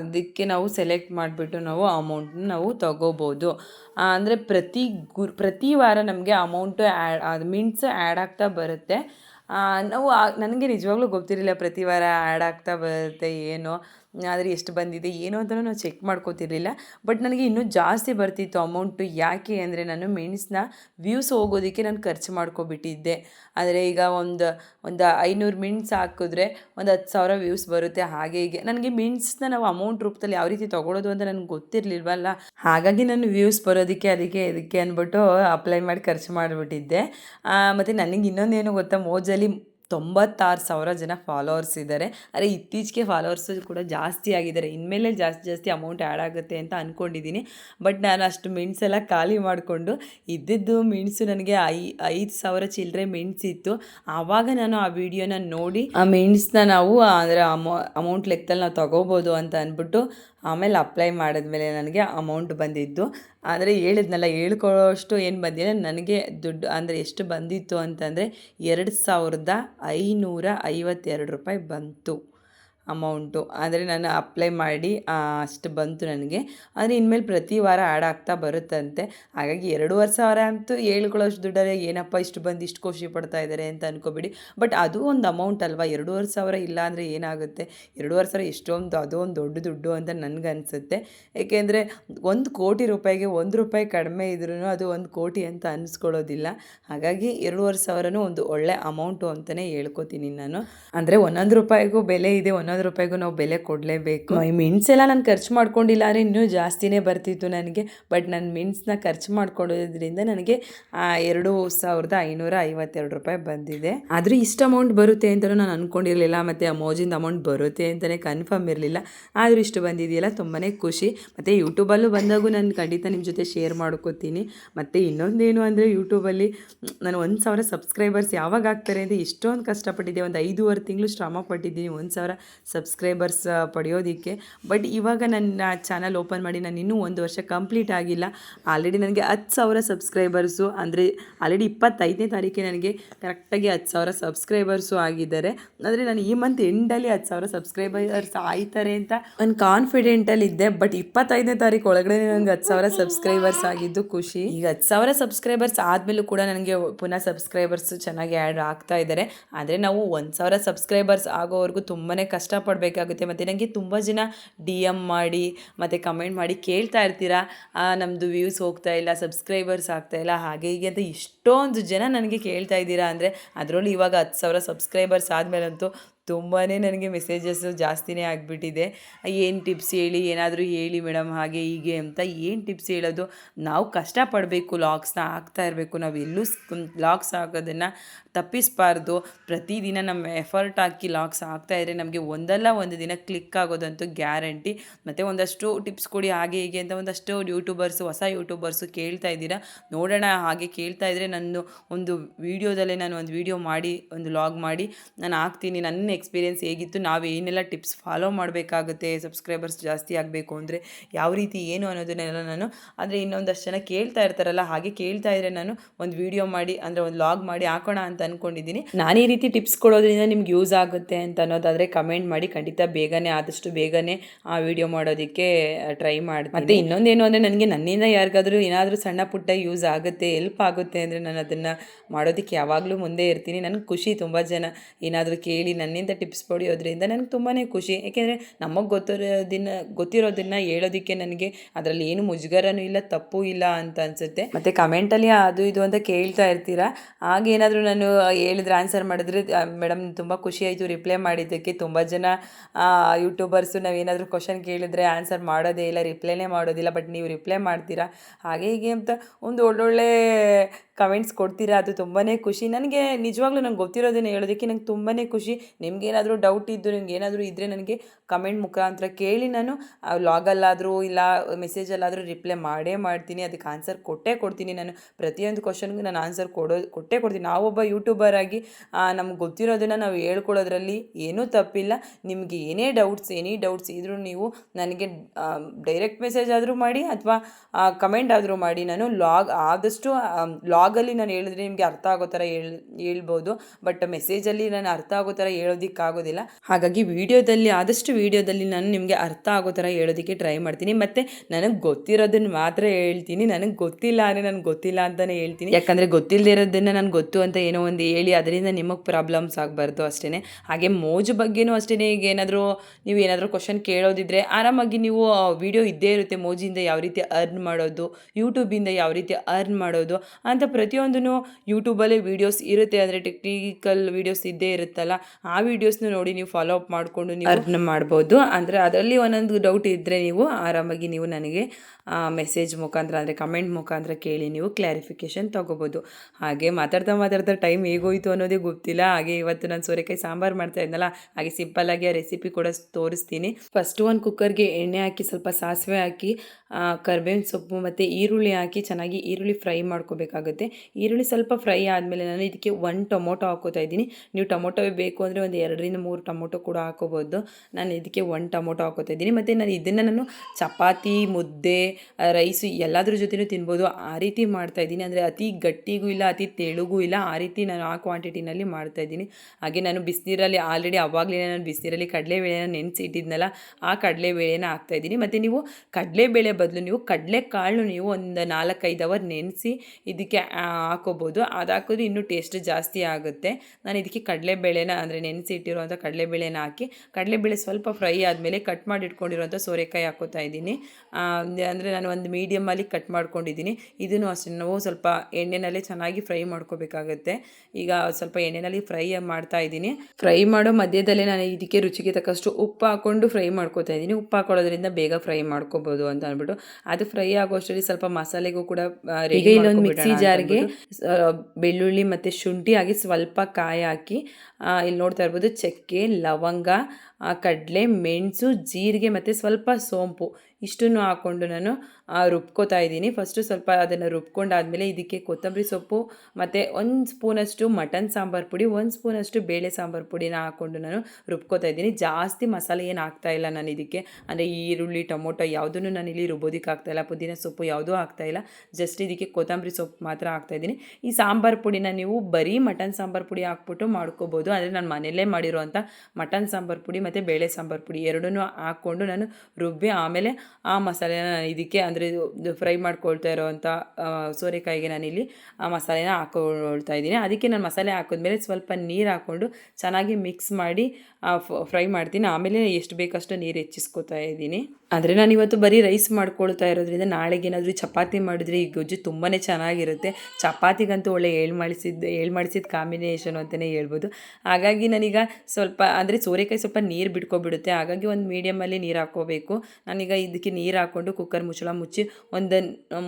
ಅದಕ್ಕೆ ನಾವು ಸೆಲೆಕ್ಟ್ ಮಾಡಿಬಿಟ್ಟು ನಾವು ಅಮೌಂಟ್ನ ನಾವು ತೊಗೋಬೋದು. ಅಂದರೆ ಪ್ರತಿ ಗುರ್ ಪ್ರತಿ ವಾರ ನಮಗೆ ಅಮೌಂಟು ಆ್ಯಡ್ ಮಿಂಟ್ಸ್ ಆ್ಯಡ್ ಆಗ್ತಾ ಬರುತ್ತೆ. ನಾವು ನನಗೆ ನಿಜವಾಗ್ಲೂ ಗೊತ್ತಿರಲಿಲ್ಲ ಪ್ರತಿ ವಾರ ಆ್ಯಡ್ ಆಗ್ತಾ ಬರುತ್ತೆ ಏನೋ. ಆದರೆ ಎಷ್ಟು ಬಂದಿದೆ, ಏನು ಅಂತಲೂ ನಾವು ಚೆಕ್ ಮಾಡ್ಕೋತಿರ್ಲಿಲ್ಲ. ಬಟ್ ನನಗೆ ಇನ್ನೂ ಜಾಸ್ತಿ ಬರ್ತಿತ್ತು ಅಮೌಂಟು ಯಾಕೆ ಅಂದರೆ ನಾನು ಮೆಣಸನ್ನ ವ್ಯೂಸ್ ಹೋಗೋದಕ್ಕೆ ನಾನು ಖರ್ಚು ಮಾಡ್ಕೊಬಿಟ್ಟಿದ್ದೆ. ಆದರೆ ಈಗ ಒಂದು ಒಂದು ಐನೂರು ಮಿಣ್ಸ್ ಹಾಕಿದ್ರೆ ಒಂದು ಹತ್ತು ಸಾವಿರ ವ್ಯೂಸ್ ಬರುತ್ತೆ, ಹಾಗೆ ಹೀಗೆ. ನನಗೆ ಮಿಣ್ಸ್ನ ನಾವು ಅಮೌಂಟ್ ರೂಪದಲ್ಲಿ ಯಾವ ರೀತಿ ತೊಗೊಳೋದು ಅಂತ ನನಗೆ ಗೊತ್ತಿರಲಿಲ್ವಲ್ಲ. ಹಾಗಾಗಿ ನಾನು ವ್ಯೂಸ್ ಬರೋದಕ್ಕೆ ಅದಕ್ಕೆ ಇದಕ್ಕೆ ಅಂದ್ಬಿಟ್ಟು ಅಪ್ಲೈ ಮಾಡಿ ಖರ್ಚು ಮಾಡಿಬಿಟ್ಟಿದ್ದೆ. ಮತ್ತು ನನಗೆ ಇನ್ನೊಂದೇನು ಗೊತ್ತಾ, ಮೋಜಲ್ಲಿ ತೊಂಬತ್ತಾರು ಸಾವಿರ ಜನ ಫಾಲೋವರ್ಸ್ ಇದ್ದಾರೆ. ಅರೆ, ಇತ್ತೀಚೆಗೆ ಫಾಲೋವರ್ಸು ಕೂಡ ಜಾಸ್ತಿ ಆಗಿದ್ದಾರೆ. ಇನ್ಮೇಲೆ ಜಾಸ್ತಿ ಜಾಸ್ತಿ ಅಮೌಂಟ್ ಆ್ಯಡ್ ಆಗುತ್ತೆ ಅಂತ ಅಂದ್ಕೊಂಡಿದ್ದೀನಿ ಬಟ್ ನಾನು ಅಷ್ಟು ಮೆಣಸೆಲ್ಲ ಖಾಲಿ ಮಾಡಿಕೊಂಡು ಇದ್ದಿದ್ದು ಮಿಣ್ಸು ನನಗೆ ಐ, ಐದು ಸಾವಿರ ಚಿಲ್ಲರೆ ಮೆಣಸಿತ್ತು ಆವಾಗ ನಾನು ಆ ವಿಡಿಯೋನ ನೋಡಿ, ಆ ಮೆಣಸನ್ನ ನಾವು ಅಂದರೆ ಅಮೌ ಅಮೌಂಟ್ ಲೆಕ್ಕದಲ್ಲಿ ನಾವು ತೊಗೋಬೋದು ಅಂತ ಅಂದ್ಬಿಟ್ಟು ಆಮೇಲೆ ಅಪ್ಲೈ ಮಾಡಿದ್ಮೇಲೆ ನನಗೆ ಅಮೌಂಟ್ ಬಂದಿದ್ದು. ಆದರೆ ಹೇಳಿದ್ನಲ್ಲ, ಹೇಳ್ಕೊಳ್ಳೋಷ್ಟು ಏನು ಬಂದಿಲ್ಲ ನನಗೆ ದುಡ್ಡು ಅಂದರೆ ಎಷ್ಟು ಬಂದಿತ್ತು ಅಂತಂದರೆ, ಎರಡು ಸಾವಿರದ ಐನೂರ ಐವತ್ತೆರಡು ರೂಪಾಯಿ ಬಂತು. ಅಮೌಂಟು. ಅಂದರೆ ನಾನು ಅಪ್ಲೈ ಮಾಡಿ ಅಷ್ಟು ಬಂತು ನನಗೆ. ಆದರೆ ಇನ್ಮೇಲೆ ಪ್ರತಿ ವಾರ ಆ್ಯಡ್ ಆಗ್ತಾ ಬರುತ್ತಂತೆ. ಹಾಗಾಗಿ ಎರಡೂವರೆ ಸಾವಿರ ಅಂತೂ ಹೇಳ್ಕೊಳ್ಳೋಷ್ಟು ದುಡ್ಡಲ್ಲಿ ಏನಪ್ಪ ಇಷ್ಟು ಬಂದು ಇಷ್ಟು ಖುಷಿ ಪಡ್ತಾ ಇದ್ದಾರೆ ಅಂತ ಅನ್ಕೋಬೇಡಿ. ಬಟ್ ಅದು ಒಂದು ಅಮೌಂಟ್ ಅಲ್ವಾ? ಎರಡೂವರೆ ಸಾವಿರ ಇಲ್ಲ ಅಂದರೆ ಏನಾಗುತ್ತೆ? ಎರಡೂವರೆ ಸಾವಿರ ಎಷ್ಟೊಂದು, ಅದು ಒಂದು ದೊಡ್ಡ ದುಡ್ಡು ಅಂತ ನನಗನ್ಸುತ್ತೆ ಏಕೆಂದರೆ ಒಂದು ಕೋಟಿ ರೂಪಾಯಿಗೆ ಒಂದು ರೂಪಾಯಿ ಕಡಿಮೆ ಇದ್ರೂ ಅದು ಒಂದು ಕೋಟಿ ಅಂತ ಅನ್ಸ್ಕೊಳ್ಳೋದಿಲ್ಲ. ಹಾಗಾಗಿ ಎರಡೂವರೆ ಸಾವಿರನೂ ಒಂದು ಒಳ್ಳೆ ಅಮೌಂಟು ಅಂತಲೇ ಹೇಳ್ಕೊತೀನಿ ನಾನು. ಅಂದರೆ ಒಂದೊಂದು ರೂಪಾಯಿಗೂ ಬೆಲೆ ಇದೆ, ಒಂದೊಂದು ರೂಪಾಯಿಗೂ ನಾವು ಬೆಲೆ ಕೊಡಲೇಬೇಕು. ಮಿಣ್ಸೆಲ್ಲ ನಾನು ಖರ್ಚು ಮಾಡ್ಕೊಂಡಿಲ್ಲ ಅಂದರೆ ಇನ್ನೂ ಜಾಸ್ತಿನೇ ಬರ್ತಿತ್ತು ನನಗೆ. ಬಟ್ ನಾನು ಮಿಣ್ಸ್ನ ಖರ್ಚು ಮಾಡ್ಕೊಳ್ಳೋದ್ರಿಂದ ನನಗೆ ಎರಡು ಸಾವಿರದ ಐನೂರ ಐವತ್ತೆರಡು ರೂಪಾಯಿ ಬಂದಿದೆ. ಆದರೂ ಇಷ್ಟು ಅಮೌಂಟ್ ಬರುತ್ತೆ ಅಂತಲೂ ನಾನು ಅಂದ್ಕೊಂಡಿರಲಿಲ್ಲ ಮತ್ತು ಆ ಅಮೌಂಟ್ ಬರುತ್ತೆ ಅಂತಲೇ ಕನ್ಫರ್ಮ್ ಇರಲಿಲ್ಲ. ಆದರೂ ಇಷ್ಟು ಬಂದಿದೆಯಲ್ಲ ತುಂಬಾ ಖುಷಿ. ಮತ್ತು ಯೂಟ್ಯೂಬಲ್ಲೂ ಬಂದಾಗೂ ನಾನು ಖಂಡಿತ ನಿಮ್ಮ ಜೊತೆ ಶೇರ್ ಮಾಡ್ಕೋತೀನಿ. ಮತ್ತು ಇನ್ನೊಂದೇನು ಅಂದರೆ ಯೂಟ್ಯೂಬಲ್ಲಿ ನಾನು ಒಂದು ಸಾವಿರ ಸಬ್ಸ್ಕ್ರೈಬರ್ಸ್ ಯಾವಾಗ ಆಗ್ತಾರೆ ಅಂದರೆ ಇಷ್ಟೊಂದು ಕಷ್ಟಪಟ್ಟಿದ್ದೆ. ಒಂದು ಐದೂವರೆ ತಿಂಗಳು ಶ್ರಮ ಪಟ್ಟಿದ್ದೀನಿ. ಒಂದು ಸಾವಿರ ಸಬ್ಸ್ಕ್ರೈಬರ್ಸ್ ಪಡೆಯೋದಕ್ಕೆ. ಬಟ್ ಇವಾಗ ನನ್ನ ಚಾನಲ್ ಓಪನ್ ಮಾಡಿ ನಾನು ಇನ್ನೂ ಒಂದು ವರ್ಷ ಕಂಪ್ಲೀಟ್ ಆಗಿಲ್ಲ. ಆಲ್ರೆಡಿ ನನಗೆ ಹತ್ತು ಸಾವಿರ ಸಬ್ಸ್ಕ್ರೈಬರ್ಸು ಅಂದರೆ ಆಲ್ರೆಡಿ ಇಪ್ಪತ್ತೈದನೇ ತಾರೀಕಿಗೆ ನನಗೆ ಕರೆಕ್ಟಾಗಿ ಹತ್ತು ಸಾವಿರ ಸಬ್ಸ್ಕ್ರೈಬರ್ಸು ಆಗಿದ್ದಾರೆ. ಅಂದರೆ ನಾನು ಈ ಮಂತ್ ಎಂಡಲ್ಲಿ ಹತ್ತು ಸಾವಿರ ಸಬ್ಸ್ಕ್ರೈಬರ್ಸ್ ಆಯ್ತಾರೆ ಅಂತ ಒಂದು ಕಾನ್ಫಿಡೆಂಟಲ್ಲಿ ಇದ್ದೆ. ಬಟ್ ಇಪ್ಪತ್ತೈದನೇ ತಾರೀಕು ಒಳಗಡೆ ನನಗೆ ಹತ್ತು ಸಾವಿರ ಸಬ್ಸ್ಕ್ರೈಬರ್ಸ್ ಆಗಿದ್ದು ಖುಷಿ. ಈಗ ಹತ್ತು ಸಾವಿರ ಸಬ್ಸ್ಕ್ರೈಬರ್ಸ್ ಆದಮೇಲೂ ಕೂಡ ನನಗೆ ಪುನಃ ಸಬ್ಸ್ಕ್ರೈಬರ್ಸ್ ಚೆನ್ನಾಗಿ ಆ್ಯಡ್ ಆಗ್ತಾ ಇದ್ದಾರೆ. ಆದರೆ ನಾವು ಒಂದು ಸಾವಿರ ಸಬ್ಸ್ಕ್ರೈಬರ್ಸ್ ಆಗೋವರೆಗೂ ತುಂಬಾ ಕಷ್ಟಪಡಬೇಕಾಗುತ್ತೆ ಮತ್ತು ನನಗೆ ತುಂಬ ಜನ ಡಿ ಎಂ ಮಾಡಿ, ಮತ್ತು ಕಮೆಂಟ್ ಮಾಡಿ ಕೇಳ್ತಾ ಇರ್ತೀರಾ? ನಮ್ಮದು ವ್ಯೂಸ್ ಹೋಗ್ತಾ ಇಲ್ಲ ಸಬ್ಸ್ಕ್ರೈಬರ್ಸ್ ಆಗ್ತಾ ಇಲ್ಲ, ಹಾಗೆ ಹೀಗೆ ಅಂತ ಇಷ್ಟೊಂದು ಜನ ನನಗೆ ಕೇಳ್ತಾ ಇದ್ದೀರಾ ಅಂದರೆ ಅದರಲ್ಲೂ ಇವಾಗ ಹತ್ತು ಸಾವಿರ ಸಬ್ಸ್ಕ್ರೈಬರ್ಸ್ ಆದಮೇಲಂತೂ ತುಂಬಾ ನನಗೆ ಮೆಸೇಜಸ್ಸು ಜಾಸ್ತಿನೇ ಆಗಿಬಿಟ್ಟಿದೆ. ಏನು ಟಿಪ್ಸ್ ಹೇಳಿ, ಏನಾದರೂ ಹೇಳಿ ಮೇಡಮ್ ಹಾಗೆ ಹೀಗೆ ಅಂತ ಏನು ಟಿಪ್ಸ್ ಹೇಳೋದು? ನಾವು ಕಷ್ಟಪಡಬೇಕು ಲಾಕ್ಸ್ನ ಹಾಕ್ತಾ ಇರಬೇಕು ನಾವು ಎಲ್ಲೂ ಲಾಕ್ಸ್ ಹಾಕೋದನ್ನು ತಪ್ಪಿಸಬಾರ್ದು. ಪ್ರತಿದಿನ ನಮ್ಮ ಎಫರ್ಟ್ ಹಾಕಿ ಆಗ್ತಾಯಿದ್ರೆ ಇದ್ರೆ ನಮಗೆ ಒಂದಲ್ಲ ಒಂದು ದಿನ ಕ್ಲಿಕ್ ಆಗೋದಂತೂ ಗ್ಯಾರಂಟಿ ಮತ್ತು ಒಂದಷ್ಟು ಟಿಪ್ಸ್ ಕೊಡಿ ಹಾಗೆ ಹೀಗೆ ಅಂತ ಒಂದಷ್ಟು ಯೂಟ್ಯೂಬರ್ಸು ಹೊಸ ಯೂಟ್ಯೂಬರ್ಸು ಕೇಳ್ತಾ ಇದ್ದೀರಾ? ನೋಡೋಣ, ಹಾಗೆ ಕೇಳ್ತಾ ಇದ್ದರೆ ನಾನು ಒಂದು ವೀಡಿಯೋದಲ್ಲೇ ನಾನು ಒಂದು ವೀಡಿಯೋ ಮಾಡಿ, ಒಂದು ಲಾಗ್ ಮಾಡಿ, ನಾನು ಹಾಕ್ತೀನಿ. ನನ್ನ ಎಕ್ಸ್ಪೀರಿಯೆನ್ಸ್ ಹೇಗಿತ್ತು? ನಾವು ಏನೆಲ್ಲ ಟಿಪ್ಸ್ ಫಾಲೋ ಮಾಡಬೇಕಾಗುತ್ತೆ? ಸಬ್ಸ್ಕ್ರೈಬರ್ಸ್ ಜಾಸ್ತಿ ಆಗಬೇಕು ಅಂದರೆ ಯಾವ ರೀತಿ, ಏನು ಅನ್ನೋದನ್ನೆಲ್ಲ ನಾನು ಅಂದರೆ ಇನ್ನೊಂದಷ್ಟು ಜನ ಕೇಳ್ತಾ ಇರ್ತಾರಲ್ಲ, ಹಾಗೆ ಕೇಳ್ತಾ ಇದ್ರೆ ನಾನು ಒಂದು ವೀಡಿಯೋ ಮಾಡಿ, ಅಂದರೆ ಒಂದು ಲಾಗ್ ಮಾಡಿ ಹಾಕೋಣ ಅಂತ ಅಂದ್ಕೊಂಡಿದ್ದೀನಿ ನಾನು ಈ ರೀತಿ ಟಿಪ್ಸ್ ಕೊಡೋದ್ರಿಂದ ನಿಮ್ಗೆ ಯೂಸ್ ಆಗುತ್ತೆ ಅಂತ ಅನ್ನೋದಾದರೆ ಕಮೆಂಟ್ ಮಾಡಿ ಖಂಡಿತ ಬೇಗನೆ ಆದಷ್ಟು ಬೇಗನೆ ಆ ವಿಡಿಯೋ ಮಾಡೋದಕ್ಕೆ ಟ್ರೈ ಮಾಡಿ ಮತ್ತೆ ಇನ್ನೊಂದೇನು ಅಂದರೆ ನನಗೆ ನನ್ನಿಂದ ಯಾರಿಗಾದರೂ ಏನಾದರೂ ಸಣ್ಣ ಪುಟ್ಟ ಯೂಸ್ ಆಗುತ್ತೆ ಎಲ್ಪ್ ಆಗುತ್ತೆ ಅಂದರೆ ನಾನು ಅದನ್ನು ಮಾಡೋದಕ್ಕೆ ಯಾವಾಗಲೂ ಮುಂದೆ ಇರ್ತೀನಿ. ನನಗೆ ಖುಷಿ ತುಂಬ ಜನ ಏನಾದರೂ ಕೇಳಿ ನನ್ನಿಂದ ಟಿಪ್ಸ್ ಪಡೆಯೋದ್ರಿಂದ ನನಗೆ ತುಂಬಾ ಖುಷಿ. ಯಾಕೆಂದರೆ ನಮಗೆ ಗೊತ್ತಿರೋದನ್ನ ಗೊತ್ತಿರೋದನ್ನ ಹೇಳೋದಕ್ಕೆ ನನಗೆ ಅದರಲ್ಲಿ ಏನು ಮುಜುಗರನೂ ಇಲ್ಲ ತಪ್ಪು ಇಲ್ಲ ಅಂತ ಅನಿಸುತ್ತೆ. ಮತ್ತು ಕಮೆಂಟಲ್ಲಿ ಅದು ಇದು ಅಂತ ಕೇಳ್ತಾ ಇರ್ತೀರಾ? ಆಗೇನಾದರೂ ನಾನು ಹೇಳಿದ್ರೆ ಆನ್ಸರ್ ಮಾಡಿದ್ರೆ ಮೇಡಮ್ ತುಂಬ ಖುಷಿ ಆಯಿತು. ರಿಪ್ಲೈ ಮಾಡಿದ್ದಕ್ಕೆ ತುಂಬ ಜನ ಯೂಟ್ಯೂಬರ್ಸು ನಾವೇನಾದರೂ ಕ್ವಶನ್ ಕೇಳಿದರೆ ಆನ್ಸರ್ ಮಾಡೋದೇ ಇಲ್ಲ ರಿಪ್ಲೈನೇ ಮಾಡೋದಿಲ್ಲ ಬಟ್ ನೀವು ರಿಪ್ಲೈ ಮಾಡ್ತೀರಾ? ಹಾಗೆ ಹೀಗೆ ಅಂತ ಒಂದು ಒಳ್ಳೊಳ್ಳೆ ಕಮೆಂಟ್ಸ್ ಕೊಡ್ತೀರಾ? ಅದು ತುಂಬಾ ಖುಷಿ. ನನಗೆ ನಿಜವಾಗ್ಲೂ ನಂಗೆ ಗೊತ್ತಿರೋದನ್ನು ಹೇಳೋದಕ್ಕೆ ನಂಗೆ ತುಂಬಾ ಖುಷಿ. ನಿಮಗೇನಾದರೂ ಡೌಟ್ ಇದ್ದು, ನಿಮ್ಗೆ ಏನಾದರೂ ಇದ್ದರೆ ನನಗೆ ಕಮೆಂಟ್ ಮುಖಾಂತರ ಕೇಳಿ ನಾನು ಲಾಗಲ್ಲಾದರೂ ಇಲ್ಲ ಮೆಸೇಜಲ್ಲಾದರೂ ರಿಪ್ಲೈ ಮಾಡೇ ಮಾಡ್ತೀನಿ. ಅದಕ್ಕೆ ಆನ್ಸರ್ ಕೊಟ್ಟೇ ಕೊಡ್ತೀನಿ ನಾನು. ಪ್ರತಿಯೊಂದು ಕ್ವಶನ್ಗೂ ನಾನು ಆನ್ಸರ್ ಕೊಡೋ, ಕೊಟ್ಟೇ ಕೊಡ್ತೀನಿ. ನಾವೊಬ್ಬ ಯೂಟ್ಯೂಬರ್ ಆಗಿ ನಮ್ಗೆ ಗೊತ್ತಿರೋದನ್ನು ನಾವು ಹೇಳ್ಕೊಳ್ಳೋದ್ರಲ್ಲಿ ಏನೂ ತಪ್ಪಿಲ್ಲ. ನಿಮಗೆ ಏನೇ ಡೌಟ್ಸ್, ಎನಿ ಡೌಟ್ಸ್ ಇದ್ರೂ ನೀವು ನನಗೆ ಡೈರೆಕ್ಟ್ ಮೆಸೇಜ್ ಆದರೂ ಮಾಡಿ ಅಥವಾ ಕಮೆಂಟ್ ಆದರೂ ಮಾಡಿ. ನಾನು ಲಾಗ್, ಆದಷ್ಟು ಲಾಗಲ್ಲಿ ನಾನು ಹೇಳಿದ್ರೆ ನಿಮಗೆ ಅರ್ಥ ಆಗೋ ಥರ ಹೇಳ್, ಹೇಳ್ಬೋದು. ಬಟ್ ಮೆಸೇಜಲ್ಲಿ ನಾನು ಅರ್ಥ ಆಗೋ ಥರ ಹೇಳೋದಕ್ಕಾಗೋದಿಲ್ಲ. ಹಾಗಾಗಿ ವಿಡಿಯೋದಲ್ಲಿ, ಆದಷ್ಟು ವಿಡಿಯೋದಲ್ಲಿ ನಾನು ನಿಮಗೆ ಅರ್ಥ ಆಗೋ ಥರ ಹೇಳೋದಕ್ಕೆ ಟ್ರೈ ಮಾಡ್ತೀನಿ. ಮತ್ತು ನನಗೆ ಗೊತ್ತಿರೋದನ್ನ ಮಾತ್ರ ಹೇಳ್ತೀನಿ. ನನಗೆ ಗೊತ್ತಿಲ್ಲ ಅಂದರೆ ನನಗೆ ಗೊತ್ತಿಲ್ಲ ಅಂತಲೇ ಹೇಳ್ತೀನಿ. ಯಾಕಂದರೆ ಗೊತ್ತಿಲ್ಲದೆ ಇರೋದನ್ನು ನನಗೆ ಗೊತ್ತು ಅಂತ ಏನೋ ಒಂದು ಹೇಳಿ ಅದರಿಂದ ನಿಮಗೆ ಪ್ರಾಬ್ಲಮ್ಸ್ ಆಗಬಾರ್ದು ಅಷ್ಟೇ ಹಾಗೆ ಮೋಜು ಬಗ್ಗೆನೂ ಅಷ್ಟೇ ಈಗ ಏನಾದರೂ ನೀವು ಏನಾದರೂ ಕ್ವಶನ್ ಕೇಳೋದಿದ್ರೆ ಆರಾಮಾಗಿ ನೀವು ವಿಡಿಯೋ ಇದ್ದೇ ಇರುತ್ತೆ. ಮೋಜಿಂದ ಯಾವ ರೀತಿ ಅರ್ನ್ ಮಾಡೋದು ಯೂಟ್ಯೂಬಿಂದ ಯಾವ ರೀತಿ ಅರ್ನ್ ಮಾಡೋದು ಅಂತ ಪ್ರತಿಯೊಂದೂ ಯೂಟ್ಯೂಬಲ್ಲೇ ವೀಡಿಯೋಸ್ ಇರುತ್ತೆ. ಅಂದರೆ ಟೆಕ್ನಿಕಲ್ ವೀಡಿಯೋಸ್ ಇದ್ದೇ ಇರುತ್ತಲ್ಲ ಆ ವೀಡಿಯೋಸ್ನ ನೋಡಿ ನೀವು ಫಾಲೋ ಅಪ್ ಮಾಡಿಕೊಂಡು ನೀವು ಅರ್ನ್ ಮಾಡ್ಬೋದು. ಅಂದರೆ ಅದರಲ್ಲಿ ಒಂದೊಂದು ಡೌಟ್ ಇದ್ದರೆ ನೀವು ಆರಾಮಾಗಿ ನೀವು ನನಗೆ ಮೆಸೇಜ್ ಮುಖಾಂತರ ಅಂದರೆ ಕಮೆಂಟ್ ಮುಖಾಂತರ ಕೇಳಿ ನೀವು ಕ್ಲಾರಿಫಿಕೇಶನ್ ತೊಗೋಬೋದು. ಹಾಗೆ ಮಾತಾಡ್ತಾ ಮಾತಾಡ್ತಾ ಟೈಮ್ ಹೇಗೋಯ್ತು ಅನ್ನೋದೇ ಗೊತ್ತಿಲ್ಲ. ಹಾಗೆ ಇವತ್ತು ನಾನು ಸೋರೆಕಾಯಿ ಸಾಂಬಾರು ಮಾಡ್ತಾ ಇದ್ನಲ್ಲ, ಹಾಗೆ ಸಿಂಪಲ್ಲಾಗಿ ಆ ರೆಸಿಪಿ ಕೂಡ ತೋರಿಸ್ತೀನಿ. ಫಸ್ಟು ಒಂದು ಕುಕ್ಕರ್ಗೆ ಎಣ್ಣೆ ಹಾಕಿ, ಸ್ವಲ್ಪ ಸಾಸಿವೆ ಹಾಕಿ ಕರ್ಬೇವಿನ ಸೊಪ್ಪು ಮತ್ತು ಈರುಳ್ಳಿ ಹಾಕಿ ಚೆನ್ನಾಗಿ ಈರುಳ್ಳಿ ಫ್ರೈ ಮಾಡ್ಕೋಬೇಕಾಗುತ್ತೆ. ಈರುಳ್ಳಿ ಸ್ವಲ್ಪ ಫ್ರೈ ಆದಮೇಲೆ ನಾನು ಇದಕ್ಕೆ ಒಂದು ಟೊಮೊಟೊ ಹಾಕೋತಾ ಇದ್ದೀನಿ. ನೀವು ಟೊಮೊಟೊವೇ ಬೇಕು ಅಂದರೆ ಒಂದು ಎರಡರಿಂದ ಮೂರು ಟೊಮೊಟೊ ಕೂಡ ಹಾಕೋಬೋದು. ನಾನು ಇದಕ್ಕೆ ಒಂದು ಟೊಮೊಟೊ ಹಾಕೋತಾ ಇದ್ದೀನಿ. ಮತ್ತು ನಾನು ಇದನ್ನು ನಾನು ಚಪಾತಿ, ಮುದ್ದೆ ರೈಸು ಎಲ್ಲದ್ರ ಜೊತೆನೂ ತಿನ್ಬೋದು. ಆ ರೀತಿ ಮಾಡ್ತಾ ಇದ್ದೀನಿ. ಅಂದರೆ ಅತಿ ಗಟ್ಟಿಗೂ ಇಲ್ಲ, ಅತಿ ತೆಳುಗೂ ಇಲ್ಲ. ಆ ರೀತಿ ನಾನು ಆ ಕ್ವಾಂಟಿಟಿನಲ್ಲಿ ಮಾಡ್ತಾ ಇದ್ದೀನಿ. ಹಾಗೆ ನಾನು ಬಿಸಿನೀರಲ್ಲಿ ಆಲ್ರೆಡಿ ಅವಾಗಲೇ ನಾನು ಬಿಸಿನೀರಲ್ಲಿ ಕಡಲೆಬೇಳೆನ ನೆನೆಸಿ ಇಟ್ಟಿದ್ನಲ್ಲ ಆ ಕಡಲೆಬೇಳೆನ ಹಾಕ್ತಾ ಇದ್ದೀನಿ. ಮತ್ತು ನೀವು ಕಡಲೆಬೇಳೆ ಬದಲು ನೀವು ಕಡಲೆಕಾಳು ನೀವು ಒಂದು ನಾಲ್ಕೈದು ಅವರ್ ನೆನೆಸಿ ಇದಕ್ಕೆ ಹಾಕೋಬೋದು. ಅದು ಹಾಕಿದ್ರೆ ಇನ್ನೂ ಟೇಸ್ಟ್ ಜಾಸ್ತಿ ಆಗುತ್ತೆ. ನಾನು ಇದಕ್ಕೆ ಕಡಲೆಬೇಳೆನ ಅಂದರೆ ನೆನೆಸಿ ಇಟ್ಟಿರುವಂಥ ಕಡಲೆಬೇಳೆನ ಹಾಕಿ, ಕಡಲೆಬೇಳೆ ಸ್ವಲ್ಪ ಫ್ರೈ ಆದಮೇಲೆ ಕಟ್ ಮಾಡಿ ಇಟ್ಕೊಂಡಿರುವಂಥ ಸೋರೆಕಾಯಿ ಹಾಕೋತಾ ಇದ್ದೀನಿ. ಅಂದರೆ ನಾನು ಒಂದು ಮೀಡಿಯಮಲ್ಲಿ ಕಟ್ ಮಾಡ್ಕೊಂಡಿದ್ದೀನಿ. ಇದನ್ನು ಅಷ್ಟೇ ನಾವು ಸ್ವಲ್ಪ ಎಣ್ಣೆನಲ್ಲಿ ಚೆನ್ನಾಗಿ ಫ್ರೈ ಮಾಡ್ಕೋಬೇಕಾಗತ್ತೆ. ಈಗ ಸ್ವಲ್ಪ ಎಣ್ಣೆನಲ್ಲಿ ಫ್ರೈ ಮಾಡ್ತಾ ಇದ್ದೀನಿ. ಫ್ರೈ ಮಾಡೋ ಮಧ್ಯದಲ್ಲೇ ನಾನು ಇದಕ್ಕೆ ರುಚಿಗೆ ತಕ್ಕಷ್ಟು ಉಪ್ಪು ಹಾಕ್ಕೊಂಡು ಫ್ರೈ ಮಾಡ್ಕೋತಾ ಇದ್ದೀನಿ. ಉಪ್ಪು ಹಾಕೊಳ್ಳೋದ್ರಿಂದ ಬೇಗ ಫ್ರೈ ಮಾಡ್ಕೋಬೋದು ಅಂತ ಅಂದ್ಬಿಟ್ಟು. ಅದು ಫ್ರೈ ಆಗೋಷ್ಟರಲ್ಲಿ ಸ್ವಲ್ಪ ಮಸಾಲೆಗೂ ಕೂಡ ಈಗ ಇಲ್ಲೊಂದು ಮಿಕ್ಸಿ ಜಾರ್ಗೆ ಬೆಳ್ಳುಳ್ಳಿ ಮತ್ತು ಶುಂಠಿ ಆಗಿ ಸ್ವಲ್ಪ ಕಾಯಿ ಹಾಕಿ ಆ, ಇಲ್ಲಿ ನೋಡ್ತಾ ಇರ್ಬೋದು ಚಕ್ಕೆ ಲವಂಗ ಆ, ಕಡಲೆ ಮೆಣಸು ಜೀರಿಗೆ ಮತ್ತು ಸ್ವಲ್ಪ ಸೋಂಪು. ಇಷ್ಟನ್ನು ಹಾಕ್ಕೊಂಡು ನಾನು ರುಬ್ಕೋತಾ ಇದ್ದೀನಿ. ಫಸ್ಟು ಸ್ವಲ್ಪ ಅದನ್ನು ರುಬ್ಕೊಂಡಾದಮೇಲೆ ಇದಕ್ಕೆ ಕೊತ್ತಂಬರಿ ಸೊಪ್ಪು, ಮತ್ತು ಒಂದು ಸ್ಪೂನಷ್ಟು ಮಟನ್ ಸಾಂಬಾರು ಪುಡಿ, ಒಂದು ಸ್ಪೂನಷ್ಟು ಬೇಳೆ ಸಾಂಬಾರು ಪುಡಿನ ಹಾಕ್ಕೊಂಡು ನಾನು ರುಬ್ಕೋತಾ ಇದ್ದೀನಿ. ಜಾಸ್ತಿ ಮಸಾಲೆ ಏನು ಹಾಕ್ತಾ ಇಲ್ಲ ನಾನು ಇದಕ್ಕೆ. ಅಂದರೆ ಈರುಳ್ಳಿ, ಟೊಮೊಟೊ ಯಾವುದನ್ನು ನಾನು ಇಲ್ಲಿ ರುಬ್ಬೋದಕ್ಕೆ ಆಗ್ತಾ ಇಲ್ಲ. ಪುದೀನ ಸೊಪ್ಪು ಯಾವುದೂ ಆಗ್ತಾಯಿಲ್ಲ ಜಸ್ಟ್ ಇದಕ್ಕೆ ಕೊತ್ತಂಬರಿ ಸೊಪ್ಪು ಮಾತ್ರ ಹಾಕ್ತಾ ಇದ್ದೀನಿ. ಈ ಸಾಂಬಾರು ಪುಡಿನ ನೀವು ಬರೀ ಮಟನ್ ಸಾಂಬಾರು ಪುಡಿ ಹಾಕ್ಬಿಟ್ಟು ಮಾಡ್ಕೋಬೋದು. ಅಂದರೆ ನಾನು ಮನೆಯಲ್ಲೇ ಮಾಡಿರೋವಂಥ ಮಟನ್ ಸಾಂಬಾರು ಪುಡಿ ಮತ್ತು ಬೇಳೆ ಸಾಂಬಾರು ಪುಡಿ ಎರಡನ್ನೂ ಹಾಕ್ಕೊಂಡು ನಾನು ರುಬ್ಬಿ ಆಮೇಲೆ ಆ ಮಸಾಲೆನ ಇದಕ್ಕೆ ಅಂದರೆ ಫ್ರೈ ಮಾಡ್ಕೊಳ್ತಾ ಇರೋವಂಥ ಸೋರೆಕಾಯಿಗೆ ನಾನಿಲ್ಲಿ ಆ ಮಸಾಲೆನ ಹಾಕೊಳ್ತಾ ಇದ್ದೀನಿ. ಅದಕ್ಕೆ ನಾನು ಮಸಾಲೆ ಹಾಕಿದ್ಮೇಲೆ ಸ್ವಲ್ಪ ನೀರು ಹಾಕ್ಕೊಂಡು ಚೆನ್ನಾಗಿ ಮಿಕ್ಸ್ ಮಾಡಿ ಫ್ರೈ ಮಾಡ್ತೀನಿ. ಆಮೇಲೆ ಎಷ್ಟು ಬೇಕಷ್ಟು ನೀರು ಹೆಚ್ಚಿಸ್ಕೊತಾ ಇದ್ದೀನಿ. ಆದರೆ ನಾನು ಇವತ್ತು ಬರೀ ರೈಸ್ ಮಾಡ್ಕೊಳ್ತಾ ಇರೋದ್ರಿಂದ ನಾಳೆಗೆ ಏನಾದರೂ ಚಪಾತಿ ಮಾಡಿದ್ರೆ ಈ ಗೊಜ್ಜು ತುಂಬಾ ಚೆನ್ನಾಗಿರುತ್ತೆ. ಚಪಾತಿಗಂತೂ ಒಳ್ಳೆ ಏಳು ಮಾಡಿಸಿದ್ದು ಏಳು ಮಾಡಿಸಿದ ಕಾಂಬಿನೇಷನ್ ಅಂತಲೇ ಹೇಳ್ಬೋದು. ಹಾಗಾಗಿ ನಾನೀಗ ಸ್ವಲ್ಪ, ಅಂದರೆ ಸೋರೆಕಾಯಿ ಸ್ವಲ್ಪ ನೀರು ಬಿಟ್ಕೊಬಿಡುತ್ತೆ. ಹಾಗಾಗಿ ಒಂದು ಮೀಡಿಯಮಲ್ಲಿ ನೀರು ಹಾಕ್ಕೋಬೇಕು. ನಾನೀಗ ಇದಕ್ಕೆ ನೀರು ಹಾಕ್ಕೊಂಡು ಕುಕ್ಕರ್ ಮುಚ್ಚಳ ಮುಚ್ಚಿ ಒಂದು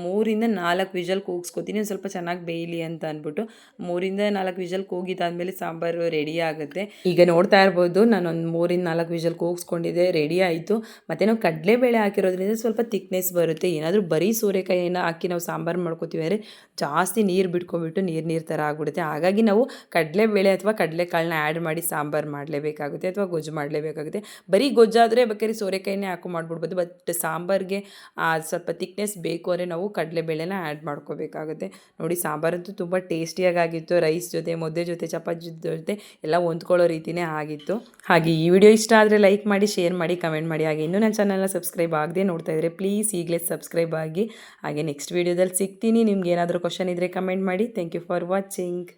ಮೂರಿಂದ ನಾಲ್ಕು ವಿಜಲ್ ಕೂಗಿಸ್ಕೊತೀನಿ, ಒಂದು ಸ್ವಲ್ಪ ಚೆನ್ನಾಗಿ ಬೇಯಲಿ ಅಂತ ಅಂದ್ಬಿಟ್ಟು ಮೂರಿಂದ ನಾಲ್ಕು ವಿಜಲ್ ಕೂಗಿದಾದ್ಮೇಲೆ ಸಾಂಬಾರು ರೆಡಿ ಆಗುತ್ತೆ. ಈಗ ನೋಡ್ತಾ ಇರ್ಬೋದು ನಾನು ಒಂದು ಮೂರಿಂದ ನಾಲ್ಕು ವಿಜಲ್ ಕೂಗಿಸ್ಕೊಂಡಿದ್ದೆ, ರೆಡಿ ಆಯಿತು. ಮತ್ತು ನಾವು ಕಡಲೆಬೇಳೆ ಹಾಕಿರೋದ್ರಿಂದ ಸ್ವಲ್ಪ ತಿಕ್ನೆಸ್ ಬರುತ್ತೆ. ಏನಾದರೂ ಬರೀ ಸೂರೆಕಾಯಿಯನ್ನು ಹಾಕಿ ನಾವು ಸಾಂಬಾರು ಮಾಡ್ಕೋತೀವಿ ಅಂದರೆ ಜಾಸ್ತಿ ನೀರು ಬಿಟ್ಕೊಂಡ್ಬಿಟ್ಟು ನೀರು ನೀರು ಥರ ಆಗಿಬಿಡುತ್ತೆ. ಹಾಗಾಗಿ ನಾವು ಕಡಲೆಬೇಳೆ ಅಥವಾ ಕಡಲೆಕಾಳನ್ನ ಆ್ಯಡ್ ಮಾಡಿ ಸಾಂಬಾರು ಮಾಡಲೇಬೇಕಾಗುತ್ತೆ ಅಥವಾ ಗೊಜ್ಜು ಮಾಡಲೇಬೇಕಾಗುತ್ತೆ. ಬರೀ ಗೊಜ್ಜಾದರೆ ಬೇಕಾದ್ರೆ ಸೋರೆಕಾಯಿನೇ ಹಾಕೋ ಮಾಡಿಬಿಡ್ಬೋದು ಬಟ್ ಸಾಂಬಾರಿಗೆ ಸ್ವಲ್ಪ ತಿಕ್ನೆಸ್ ಬೇಕು ಅಂದರೆ ನಾವು ಕಡಲೆಬೇಳೆನ ಆ್ಯಡ್ ಮಾಡ್ಕೋಬೇಕಾಗುತ್ತೆ. ನೋಡಿ ಸಾಂಬಾರಂತೂ ತುಂಬ ಟೇಸ್ಟಿಯಾಗಿ ಆಗಿತ್ತು ರೈಸ್ ಜೊತೆ, ಮುದ್ದೆ ಜೊತೆ, ಚಪಾತಿ ಜೊತೆ ಎಲ್ಲ ಹೊಂದ್ಕೊಳ್ಳೋ ರೀತಿಯೇ ಆಗಿತ್ತು. ಹಾಗೆ ಈ ವಿಡಿಯೋ ಇಷ್ಟ ಆದರೆ ಲೈಕ್ ಮಾಡಿ ಶೇರ್ ಮಾಡಿ ಕಮೆಂಟ್ ಮಾಡಿ. ಹಾಗೆ ಇನ್ನೂ ನನ್ನ ಚಾನಲ್ನ ಸಬ್ಸ್ಕ್ರೈಬ್ ಆಗದೆ ನೋಡ್ತಾ ಇದ್ದರೆ ಪ್ಲೀಸ್ ಈಗಲೇ ಸಬ್ಸ್ಕ್ರೈಬ್ ಆಗಿ. ಹಾಗೆ ನೆಕ್ಸ್ಟ್ ವೀಡಿಯೋದಲ್ಲಿ ಸಿಗ್ತೀನಿ. ನಿಮ್ಗೆ ಏನಾದರೂ ಕ್ವಶನ್ ಇದ್ದರೆ ಕಮೆಂಟ್ ಮಾಡಿ. Thank you for watching